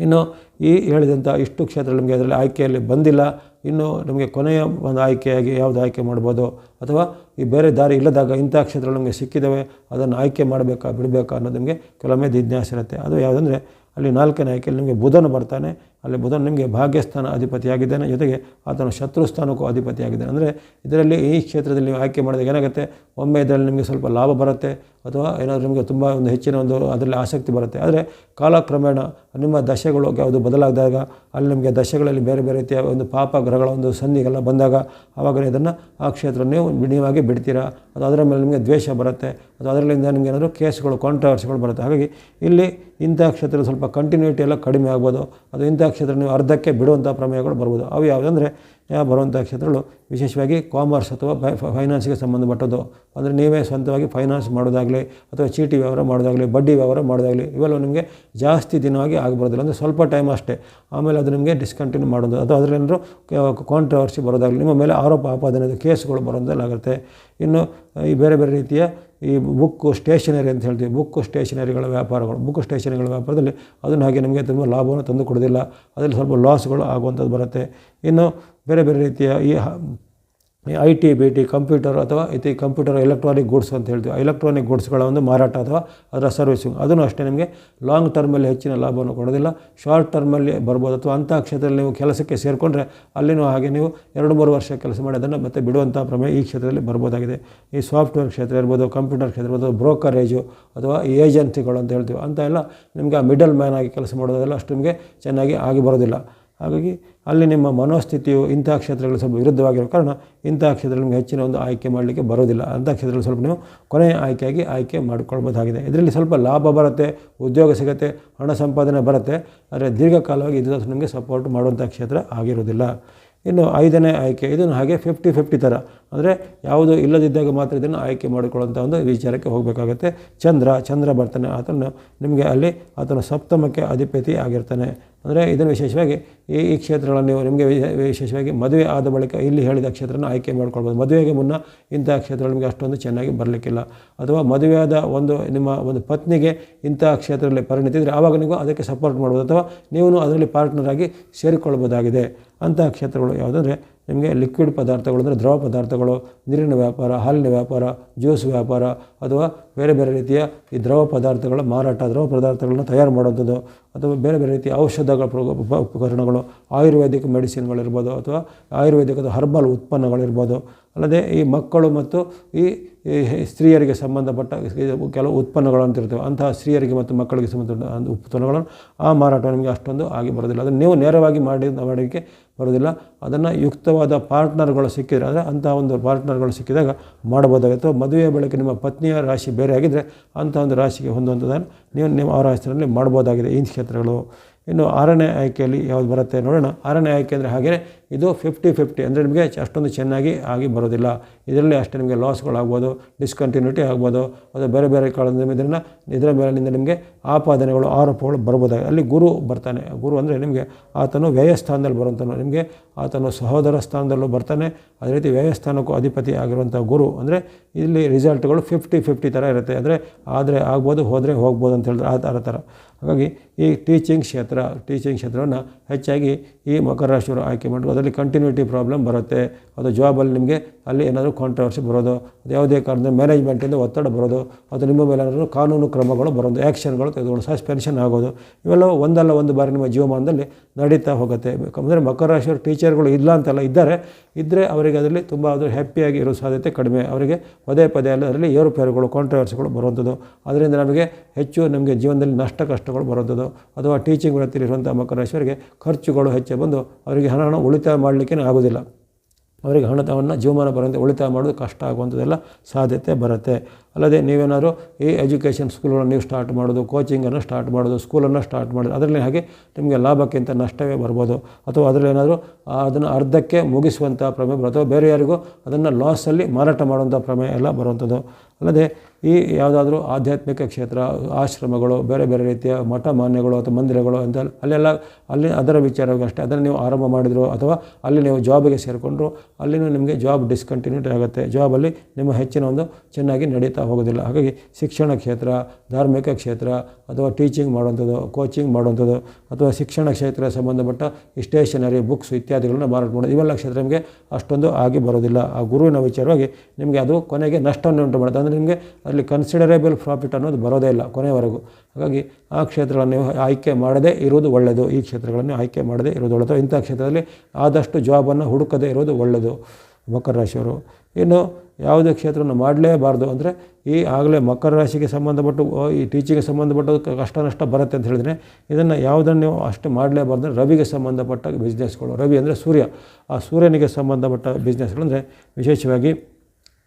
ಇನ್ನು ಈ ಹೇಳಿದಂಥ ಇಷ್ಟು ಕ್ಷೇತ್ರ ನಿಮಗೆ ಅದರಲ್ಲಿ ಆಯ್ಕೆಯಲ್ಲಿ ಬಂದಿಲ್ಲ. ಇನ್ನು ನಮಗೆ ಕೊನೆಯ ಒಂದು ಆಯ್ಕೆಯಾಗಿ ಯಾವುದು ಆಯ್ಕೆ ಮಾಡ್ಬೋದು? ಅಥವಾ ಈ ಬೇರೆ ದಾರಿ ಇಲ್ಲದಾಗ ಇಂಥ ಕ್ಷೇತ್ರಗಳು ನಮಗೆ ಸಿಕ್ಕಿದ್ದಾವೆ ಅದನ್ನು ಆಯ್ಕೆ ಮಾಡಬೇಕಾ, ಬಿಡಬೇಕಾ ಅನ್ನೋದು ನಿಮಗೆ ಕೆಲವೊಮ್ಮೆ ಜಿಜ್ಞಾಸೆ ಇರುತ್ತೆ. ಅದು ಯಾವುದಂದರೆ ಅಲ್ಲಿ ನಾಲ್ಕನೇ ಆಯ್ಕೆಯಲ್ಲಿ ನಿಮಗೆ ಬುಧನು ಬರ್ತಾನೆ. ಅಲ್ಲಿ ಬುಧನು ನಿಮಗೆ ಭಾಗ್ಯಸ್ಥಾನ ಅಧಿಪತಿಯಾಗಿದ್ದಾನೆ. ಜೊತೆಗೆ ಆತನು ಶತ್ರು ಸ್ಥಾನಕ್ಕೂ ಅಧಿಪತಿಯಾಗಿದ್ದಾನೆ. ಅಂದರೆ ಇದರಲ್ಲಿ ಈ ಕ್ಷೇತ್ರದಲ್ಲಿ ನೀವು ಆಯ್ಕೆ ಮಾಡಿದಾಗ ಏನಾಗುತ್ತೆ? ಒಮ್ಮೆ ಇದರಲ್ಲಿ ನಿಮಗೆ ಸ್ವಲ್ಪ ಲಾಭ ಬರುತ್ತೆ, ಅಥವಾ ಏನಾದರೂ ನಿಮಗೆ ತುಂಬ ಒಂದು ಹೆಚ್ಚಿನ ಒಂದು ಅದರಲ್ಲಿ ಆಸಕ್ತಿ ಬರುತ್ತೆ. ಆದರೆ ಕಾಲಕ್ರಮೇಣ ನಿಮ್ಮ ದಶೆಗಳು ಯಾವುದು ಬದಲಾಗಿದಾಗ, ಅಲ್ಲಿ ನಿಮಗೆ ದಶೆಗಳಲ್ಲಿ ಬೇರೆ ಬೇರೆ ರೀತಿಯ ಒಂದು ಪಾಪ ಗ್ರಹಗಳ ಒಂದು ಸಂಧಿಗೆಲ್ಲ ಬಂದಾಗ ಆವಾಗ ಇದನ್ನು ಆ ಕ್ಷೇತ್ರ ನೀವು ನೀವಾಗಿ ಬಿಡ್ತೀರಾ? ಅದು ಅದರ ಮೇಲೆ ನಿಮಗೆ ದ್ವೇಷ ಬರುತ್ತೆ, ಅದು ಅದರಲ್ಲಿಂದ ನಿಮಗೆ ಏನಾದರೂ ಕೇಸ್ಗಳು ಕಾಂಟ್ರವರ್ಸಿಗಳು ಬರುತ್ತೆ. ಹಾಗಾಗಿ ಇಲ್ಲಿ ಇಂಥ ಕ್ಷೇತ್ರ ಸ್ವಲ್ಪ ಕಂಟಿನ್ಯೂಟಿ ಎಲ್ಲ ಕಡಿಮೆ ಆಗ್ಬೋದು. ಅದು ಇಂಥ ಕ್ಷೇತ್ರ ನೀವು ಅರ್ಧಕ್ಕೆ ಬಿಡುವಂಥ ಪ್ರಮೇಯಗಳು ಬರ್ಬೋದು. ಅವು ಯಾವುದಂದರೆ ಯಾವ ಬರುವಂಥ ಕ್ಷೇತ್ರಗಳು ವಿಶೇಷವಾಗಿ ಕಾಮರ್ಸ್ ಅಥವಾ ಫೈನಾನ್ಸ್ಗೆ ಸಂಬಂಧಪಟ್ಟದ್ದು. ಅಂದರೆ ನೀವೇ ಸ್ವಂತವಾಗಿ ಫೈನಾನ್ಸ್ ಮಾಡೋದಾಗಲಿ ಅಥವಾ ಚೀಟಿ ವ್ಯವಹಾರ ಮಾಡೋದಾಗಲಿ, ಬಡ್ಡಿ ವ್ಯವಹಾರ ಮಾಡೋದಾಗಲಿ ಇವೆಲ್ಲ ನಿಮಗೆ ಜಾಸ್ತಿ ದಿನವಾಗಿ ಆಗಬರೋದಿಲ್ಲ ಅಂದರೆ ಸ್ವಲ್ಪ ಟೈಮ್ ಅಷ್ಟೇ. ಆಮೇಲೆ ಅದು ನಿಮಗೆ ಡಿಸ್ಕಂಟಿನ್ಯೂ ಮಾಡೋದು. ಅಥವಾ ಅದರಲ್ಲೇನಾದ್ರು ಕಾಂಟ್ರವರ್ಸಿ ಬರೋದಾಗಲಿ, ನಿಮ್ಮ ಮೇಲೆ ಆರೋಪ ಆಪಾದನೆ ಕೇಸ್ಗಳು ಬರೋದಲ್ಲಾಗುತ್ತೆ ಇನ್ನು ಈ ಬೇರೆ ಬೇರೆ ರೀತಿಯ ಈ ಬುಕ್ಕು ಸ್ಟೇಷನರಿ ಅಂತ ಹೇಳ್ತೀವಿ. ಬುಕ್ಕು ಸ್ಟೇಷನರಿಗಳ ವ್ಯಾಪಾರಗಳು. ಬುಕ್ ಸ್ಟೇಷನರಿಗಳ ವ್ಯಾಪಾರದಲ್ಲಿ ಅದನ್ನು ಹಾಗೆ ನಿಮಗೆ ತುಂಬ ಲಾಭವನ್ನು ತಂದು ಕೊಡೋದಿಲ್ಲ ಅದರಲ್ಲಿ ಸ್ವಲ್ಪ ಲಾಸ್ಗಳು ಆಗುವಂಥದ್ದು ಬರುತ್ತೆ. ಇನ್ನು ಬೇರೆ ಬೇರೆ ರೀತಿಯ ಈ I T B T computer ಅಥವಾ ಇತಿ ಕಂಪ್ಯೂಟರ್ ಎಲೆಕ್ಟ್ರಾನಿಕ್ ಗೂಡ್ಸ್ ಅಂತ ಹೇಳ್ತೀವಿ. ಎಲೆಕ್ಟ್ರಾನಿಕ್ ಗೂಡ್ಸ್ಗಳ ಒಂದು ಮಾರಾಟ ಅಥವಾ ಅದರ ಸರ್ವಿಸಿಂಗ್ ಅದನ್ನು ಅಷ್ಟೇ ನಿಮಗೆ ಲಾಂಗ್ ಟರ್ಮಲ್ಲಿ ಹೆಚ್ಚಿನ ಲಾಭವನ್ನು ಕೊಡೋದಿಲ್ಲ. ಶಾರ್ಟ್ ಟರ್ಮಲ್ಲಿ ಬರ್ಬೋದು ಅಥವಾ ಅಂಥ ಕ್ಷೇತ್ರದಲ್ಲಿ ನೀವು ಕೆಲಸಕ್ಕೆ ಸೇರಿಕೊಂಡ್ರೆ ಅಲ್ಲಿನೂ ಹಾಗೆ ನೀವು ಎರಡು ಮೂರು ವರ್ಷ ಕೆಲಸ ಮಾಡಿ ಅದನ್ನು ಮತ್ತೆ ಬಿಡುವಂಥ ಪ್ರಮೇಯ ಈ ಕ್ಷೇತ್ರದಲ್ಲಿ ಬರ್ಬೋದಾಗಿದೆ. ಈ ಸಾಫ್ಟ್ವೇರ್ ಕ್ಷೇತ್ರ ಇರ್ಬೋದು ಕಂಪ್ಯೂಟರ್ ಕ್ಷೇತ್ರ ಇರ್ಬೋದು ಬ್ರೋಕರೇಜು ಅಥವಾ ಏಜೆನ್ಸಿಗಳು ಅಂತ ಹೇಳ್ತೀವಿ. ಅಂತ ಎಲ್ಲ ನಿಮಗೆ ಆ ಮಿಡಲ್ ಮ್ಯಾನ್ ಆಗಿ ಕೆಲಸ ಮಾಡೋದೆಲ್ಲ ಅಷ್ಟು ನಿಮಗೆ ಚೆನ್ನಾಗಿ ಆಗಿ ಬರೋದಿಲ್ಲ. ಹಾಗಾಗಿ ಅಲ್ಲಿ ನಿಮ್ಮ ಮನೋಸ್ಥಿತಿಯು ಇಂಥ ಕ್ಷೇತ್ರಗಳು ಸ್ವಲ್ಪ ವಿರುದ್ಧವಾಗಿರೋ ಕಾರಣ ಇಂಥ ಕ್ಷೇತ್ರಗಳು ಹೆಚ್ಚಿನ ಒಂದು ಆಯ್ಕೆ ಮಾಡಲಿಕ್ಕೆ ಬರೋದಿಲ್ಲ. ಅಂಥ ಕ್ಷೇತ್ರಗಳು ಸ್ವಲ್ಪ ನೀವು ಕೊನೆಯ ಆಯ್ಕೆಯಾಗಿ ಆಯ್ಕೆ ಮಾಡಿಕೊಳ್ಬೋದಾಗಿದೆ ಇದರಲ್ಲಿ ಸ್ವಲ್ಪ ಲಾಭ ಬರುತ್ತೆ, ಉದ್ಯೋಗ ಸಿಗುತ್ತೆ, ಹಣ ಸಂಪಾದನೆ ಬರುತ್ತೆ, ಆದರೆ ದೀರ್ಘಕಾಲವಾಗಿ ಇದು ನಿಮಗೆ ಸಪೋರ್ಟ್ ಮಾಡುವಂಥ ಕ್ಷೇತ್ರ ಆಗಿರೋದಿಲ್ಲ ಇನ್ನು ಐದನೇ ಆಯ್ಕೆ, ಇದನ್ನು ಹಾಗೆ ಫಿಫ್ಟಿ ಫಿಫ್ಟಿ ಥರ. ಅಂದರೆ ಯಾವುದು ಇಲ್ಲದಿದ್ದಾಗ ಮಾತ್ರ ಇದನ್ನು ಆಯ್ಕೆ ಮಾಡಿಕೊಳ್ಳುವಂಥ ಒಂದು ವಿಚಾರಕ್ಕೆ ಹೋಗಬೇಕಾಗುತ್ತೆ. ಚಂದ್ರ ಚಂದ್ರ ಬರ್ತಾನೆ ಆತನು ನಿಮಗೆ ಅಲ್ಲಿ ಆತನ ಸಪ್ತಮಕ್ಕೆ ಅಧಿಪತಿ ಆಗಿರ್ತಾನೆ. ಅಂದರೆ ಇದನ್ನು ವಿಶೇಷವಾಗಿ ಈ ಈ ಕ್ಷೇತ್ರಗಳನ್ನು ನೀವು ನಿಮಗೆ ವಿಶೇಷವಾಗಿ ಮದುವೆ ಆದ ಬಳಿಕ ಇಲ್ಲಿ ಹೇಳಿದ ಕ್ಷೇತ್ರನ ಆಯ್ಕೆ ಮಾಡ್ಕೊಳ್ಬೋದು. ಮದುವೆಗೆ ಮುನ್ನ ಇಂಥ ಕ್ಷೇತ್ರಗಳು ನಿಮಗೆ ಅಷ್ಟೊಂದು ಚೆನ್ನಾಗಿ ಬರಲಿಕ್ಕಿಲ್ಲ. ಅಥವಾ ಮದುವೆಯಾದ ಒಂದು ನಿಮ್ಮ ಒಂದು ಪತ್ನಿಗೆ ಇಂಥ ಕ್ಷೇತ್ರದಲ್ಲಿ ಪರಿಣಿತಿ ಇದ್ದರೆ ಆವಾಗ ನೀವು ಅದಕ್ಕೆ ಸಪೋರ್ಟ್ ಮಾಡ್ಬೋದು. ಅಥವಾ ನೀವು ಅದರಲ್ಲಿ ಪಾರ್ಟ್ನರಾಗಿ ಸೇರಿಕೊಳ್ಬೋದಾಗಿದೆ. ಅಂತಹ ಕ್ಷೇತ್ರಗಳು ಯಾವುದಂದರೆ ನಿಮಗೆ ಲಿಕ್ವಿಡ್ ಪದಾರ್ಥಗಳು ಅಂದರೆ ದ್ರವ ಪದಾರ್ಥಗಳು, ನೀರಿನ ವ್ಯಾಪಾರ, ಹಾಲಿನ ವ್ಯಾಪಾರ, ಜ್ಯೂಸ್ ವ್ಯಾಪಾರ ಅಥವಾ ಬೇರೆ ಬೇರೆ ರೀತಿಯ ಈ ದ್ರವ ಪದಾರ್ಥಗಳ ಮಾರಾಟ, ದ್ರವ ಪದಾರ್ಥಗಳನ್ನು ತಯಾರು ಮಾಡುವಂಥದ್ದು ಅಥವಾ ಬೇರೆ ಬೇರೆ ರೀತಿಯ ಔಷಧಗಳ ಉಪಕರಣಗಳು, ಆಯುರ್ವೇದಿಕ್ ಮೆಡಿಸಿನ್ಗಳಿರ್ಬೋದು ಅಥವಾ ಆಯುರ್ವೇದಿಕದ ಹರ್ಬಲ್ ಉತ್ಪನ್ನಗಳಿರ್ಬೋದು. ಅಲ್ಲದೆ ಈ ಮಕ್ಕಳು ಮತ್ತು ಈ ಸ್ತ್ರೀಯರಿಗೆ ಸಂಬಂಧಪಟ್ಟ ಕೆಲವು ಉತ್ಪನ್ನಗಳು ಅಂತ ಇರ್ತವೆ. ಅಂತಹ ಸ್ತ್ರೀಯರಿಗೆ ಮತ್ತು ಮಕ್ಕಳಿಗೆ ಸಂಬಂಧಪಟ್ಟ ಉತ್ಪನ್ನಗಳನ್ನು ಆ ಮಾರಾಟ ನಿಮಗೆ ಅಷ್ಟೊಂದು ಆಗಿ ಬರೋದಿಲ್ಲ. ಅದನ್ನು ನೀವು ನೇರವಾಗಿ ಮಾಡಿ ಮಾಡೋಕ್ಕೆ ಬರೋದಿಲ್ಲ ಅದನ್ನು ಯುಕ್ತವಾದ ಪಾರ್ಟ್ನರ್ಗಳು ಸಿಕ್ಕಿದರೆ, ಅಂದರೆ ಅಂತಹ ಒಂದು ಪಾರ್ಟ್ನರ್ಗಳು ಸಿಕ್ಕಿದಾಗ ಮಾಡಬಹುದಾಗುತ್ತೆ. ಅಥವಾ ಮದುವೆಯ ಬಳಿಕ ನಿಮ್ಮ ಪತ್ನಿಯ ರಾಶಿ ಬೇರೆ ಆಗಿದ್ದರೆ ಅಂಥ ಒಂದು ರಾಶಿಗೆ ಹೊಂದುವಂಥದ್ದನ್ನು ನೀವು ನಿಮ್ಮ ಆ ರಾಶಿಯಲ್ಲಿ ಮಾಡ್ಬೋದಾಗಿದೆ ಈ ಕ್ಷೇತ್ರಗಳು ಇನ್ನು ಆರನೇ ಆಯ್ಕೆಯಲ್ಲಿ ಯಾವುದು ಬರುತ್ತೆ ನೋಡೋಣ. ಆರನೇ ಆಯ್ಕೆ ಅಂದರೆ ಹಾಗೆಯೇ ಇದು ಫಿಫ್ಟಿ ಫಿಫ್ಟಿ ಅಂದರೆ ನಿಮಗೆ ಅಷ್ಟೊಂದು ಚೆನ್ನಾಗಿ ಆಗಿ ಬರೋದಿಲ್ಲ. ಇದರಲ್ಲಿ ಅಷ್ಟೇ ನಿಮಗೆ ಲಾಸ್ಗಳಾಗ್ಬೋದು ಡಿಸ್ಕಂಟಿನ್ಯೂಟಿ ಆಗ್ಬೋದು, ಅದು ಬೇರೆ ಬೇರೆ ಕಾರಣದಿಂದ ಇದನ್ನು ಇದರ ಮೇಲಿನಿಂದ ನಿಮಗೆ ಆಪಾದನೆಗಳು, ಆರೋಪಗಳು ಬರ್ಬೋದಾಗಿದೆ. ಅಲ್ಲಿ ಗುರು ಬರ್ತಾನೆ. ಗುರು ಅಂದರೆ ನಿಮಗೆ ಆತನು ವ್ಯಯಸ್ಥಾನದಲ್ಲಿ ಬರುವಂಥನು ನಿಮಗೆ ಆತನು ಸಹೋದರ ಸ್ಥಾನದಲ್ಲೂ ಬರ್ತಾನೆ. ಅದೇ ರೀತಿ ವ್ಯಯಸ್ಥಾನಕ್ಕೂ ಅಧಿಪತಿ ಆಗಿರುವಂಥ ಗುರು ಅಂದರೆ ಇಲ್ಲಿ ರಿಸಲ್ಟ್ಗಳು ಫಿಫ್ಟಿ ಫಿಫ್ಟಿ ಥರ ಇರುತ್ತೆ. ಅಂದರೆ ಆದರೆ ಆಗ್ಬೋದು, ಹೋದರೆ ಹೋಗ್ಬೋದು ಅಂತ ಹೇಳಿದ್ರೆ ಆ ಥರ ಥರ ಹಾಗಾಗಿ ಈ ಟೀಚಿಂಗ್ ಕ್ಷೇತ್ರ ಟೀಚಿಂಗ್ ಕ್ಷೇತ್ರವನ್ನು ಹೆಚ್ಚಾಗಿ ಈ ಮಕರ ರಾಶಿಯವರು ಆಯ್ಕೆ ಮಾಡಿ ಅದರಲ್ಲಿ ಕಂಟಿನ್ಯೂಟಿ ಪ್ರಾಬ್ಲಮ್ ಬರುತ್ತೆ. ಅದು ಜಾಬಲ್ಲಿ ನಿಮಗೆ ಅಲ್ಲಿ ಏನಾದರೂ ಕಾಂಟ್ರವರ್ಸಿ ಬರೋದು ಯಾವುದೇ ಕಾರಣದ ಮ್ಯಾನೇಜ್ಮೆಂಟಿಂದ ಒತ್ತಡ ಬರೋದು, ಅದು ನಿಮ್ಮ ಮೇಲೆ ಏನಾದರೂ ಕಾನೂನು ಕ್ರಮಗಳು ಬರೋದು ಆ್ಯಕ್ಷನ್ಗಳು ತೆಗೆದುಕೊಂಡು ಸಸ್ಪೆನ್ಷನ್ ಆಗೋದು, ಇವೆಲ್ಲವೂ ಒಂದಲ್ಲ ಒಂದು ಬಾರಿ ನಿಮ್ಮ ಜೀವಮಾನದಲ್ಲಿ ನಡೀತಾ ಹೋಗುತ್ತೆ. ಅಂದರೆ ಮಕರ ರಾಶಿಯವರು ಟೀಚರ್ಗಳು ಇಲ್ಲ ಅಂತೆಲ್ಲ ಇದ್ದಾರೆ. ಇದ್ದರೆ ಅವರಿಗೆ ಅದರಲ್ಲಿ ತುಂಬ ಅದು ಹ್ಯಾಪಿಯಾಗಿ ಇರೋ ಸಾಧ್ಯತೆ ಕಡಿಮೆ. ಅವರಿಗೆ ಪದೇ ಪದೇ ಅಲ್ಲ, ಅದರಲ್ಲಿ ಏರುಪೇರುಗಳು ಕಾಂಟ್ರವರ್ಸಿಗಳು ಬರುವಂಥದ್ದು. ಅದರಿಂದ ನಮಗೆ ಹೆಚ್ಚು ನಮಗೆ ಜೀವನದಲ್ಲಿ ನಷ್ಟ ಕಷ್ಟಗಳು ಬರುವಂಥದ್ದು. ಅಥವಾ ಟೀಚಿಂಗ್ ವೃತ್ತಿಲಿರುವಂಥ ಮಕರ ರಾಶಿಯವರಿಗೆ ಖರ್ಚುಗಳು ಹೆಚ್ಚು ಬಂದು ಅವರಿಗೆ ಹಣ ಹಣ ಉಳಿತಾಯ ಮಾಡಲಿಕ್ಕೆ ಆಗೋದಿಲ್ಲ ಅವರಿಗೆ ಹಣವನ್ನು ಜೀವಮಾನ ಬರುವಂತೆ ಉಳಿತಾಯ ಮಾಡೋದು ಕಷ್ಟ ಆಗುವಂಥದ್ದೆಲ್ಲ ಸಾಧ್ಯತೆ ಬರುತ್ತೆ. ಅಲ್ಲದೆ ನೀವೇನಾದ್ರು ಈ ಎಜುಕೇಷನ್ ಸ್ಕೂಲ್ಗಳನ್ನು ನೀವು ಸ್ಟಾರ್ಟ್ ಮಾಡೋದು, ಕೋಚಿಂಗನ್ನು ಸ್ಟಾರ್ಟ್ ಮಾಡೋದು, ಸ್ಕೂಲನ್ನು ಸ್ಟಾರ್ಟ್ ಮಾಡೋದು, ಅದರಲ್ಲಿ ಹಾಗೆ ನಿಮಗೆ ಲಾಭಕ್ಕಿಂತ ನಷ್ಟವೇ ಬರ್ಬೋದು. ಅಥವಾ ಅದರಲ್ಲಿ ಏನಾದರೂ ಅದನ್ನು ಅರ್ಧಕ್ಕೆ ಮುಗಿಸುವಂಥ ಪ್ರಮೇಯ ಬರುತ್ತೆ ಅಥವಾ ಬೇರೆ ಯಾರಿಗೂ ಅದನ್ನು ಲಾಸಲ್ಲಿ ಮಾರಾಟ ಮಾಡುವಂಥ ಪ್ರಮೇಯ ಎಲ್ಲ ಬರುವಂಥದ್ದು. ಅಲ್ಲದೆ ಈ ಯಾವುದಾದ್ರೂ ಆಧ್ಯಾತ್ಮಿಕ ಕ್ಷೇತ್ರ, ಆಶ್ರಮಗಳು, ಬೇರೆ ಬೇರೆ ರೀತಿಯ ಮಠ ಮಾನ್ಯಗಳು ಅಥವಾ ಮಂದಿರಗಳು ಅಂತ ಅಲ್ಲೆಲ್ಲ, ಅಲ್ಲಿ ಅದರ ವಿಚಾರವಾಗಿ ಅಷ್ಟೇ. ಅದನ್ನು ನೀವು ಆರಂಭ ಮಾಡಿದ್ರು ಅಥವಾ ಅಲ್ಲಿ ನೀವು ಜಾಬಿಗೆ ಸೇರಿಕೊಂಡ್ರು ಅಲ್ಲಿನೂ ನಿಮಗೆ ಜಾಬ್ ಡಿಸ್ಕಂಟಿನ್ಯೂಟಿ ಆಗುತ್ತೆ. ಜಾಬಲ್ಲಿ ನಿಮ್ಮ ಹೆಚ್ಚಿನ ಒಂದು ಚೆನ್ನಾಗಿ ನಡೀತಾ ಹೋಗೋದಿಲ್ಲ. ಹಾಗಾಗಿ ಶಿಕ್ಷಣ ಕ್ಷೇತ್ರ, ಧಾರ್ಮಿಕ ಕ್ಷೇತ್ರ ಅಥವಾ ಟೀಚಿಂಗ್ ಮಾಡುವಂಥದ್ದು ಕೋಚಿಂಗ್ ಮಾಡುವಂಥದ್ದು ಅಥವಾ ಶಿಕ್ಷಣ ಕ್ಷೇತ್ರ ಸಂಬಂಧಪಟ್ಟ ಸ್ಟೇಷನರಿ ಬುಕ್ಸ್ ಇತ್ಯಾದಿಗಳನ್ನು ಮಾರಾಟ ಮಾಡೋದು, ಇವೆಲ್ಲ ಕ್ಷೇತ್ರ ನಿಮಗೆ ಅಷ್ಟೊಂದು ಆಗಿ ಬರೋದಿಲ್ಲ. ಆ ಗುರುವಿನ ವಿಚಾರವಾಗಿ ನಿಮಗೆ ಅದು ಕೊನೆಗೆ ನಷ್ಟವನ್ನು ಉಂಟು ಮಾಡುತ್ತೆ ಅಂದರೆ ನಿಮಗೆ ಅಲ್ಲಿ ಕನ್ಸಿಡರೇಬಲ್ ಪ್ರಾಫಿಟ್ ಅನ್ನೋದು ಬರೋದೇ ಇಲ್ಲ ಕೊನೆಯವರೆಗೂ ಹಾಗಾಗಿ ಆ ಕ್ಷೇತ್ರಗಳನ್ನು ನೀವು ಆಯ್ಕೆ ಮಾಡದೇ ಇರುವುದು ಒಳ್ಳೆಯದು. ಈ ಕ್ಷೇತ್ರಗಳನ್ನು ಆಯ್ಕೆ ಮಾಡದೇ ಇರೋದು ಒಳ್ಳೆಯದು. ಇಂಥ ಕ್ಷೇತ್ರದಲ್ಲಿ ಆದಷ್ಟು ಜಾಬನ್ನು ಹುಡುಕದೇ ಇರೋದು ಒಳ್ಳೆಯದು. ಮಕರ ರಾಶಿಯವರು ಇನ್ನು ಯಾವುದೇ ಕ್ಷೇತ್ರವನ್ನು ಮಾಡಲೇಬಾರ್ದು ಅಂದರೆ ಈ ಆಗಲೇ ಮಕರ ರಾಶಿಗೆ ಸಂಬಂಧಪಟ್ಟು ಈ ಟೀಚಿಗೆ ಸಂಬಂಧಪಟ್ಟು ಕಷ್ಟ ನಷ್ಟ ಬರುತ್ತೆ ಅಂತ ಹೇಳಿದರೆ ಇದನ್ನು ಯಾವುದನ್ನು ನೀವು ಅಷ್ಟು ಮಾಡಲೇಬಾರ್ದು ರವಿಗೆ ಸಂಬಂಧಪಟ್ಟ ಬಿಸ್ನೆಸ್ಗಳು ರವಿ ಅಂದರೆ ಸೂರ್ಯ. ಆ ಸೂರ್ಯನಿಗೆ ಸಂಬಂಧಪಟ್ಟ ಬಿಸ್ನೆಸ್ಗಳು ಅಂದರೆ ವಿಶೇಷವಾಗಿ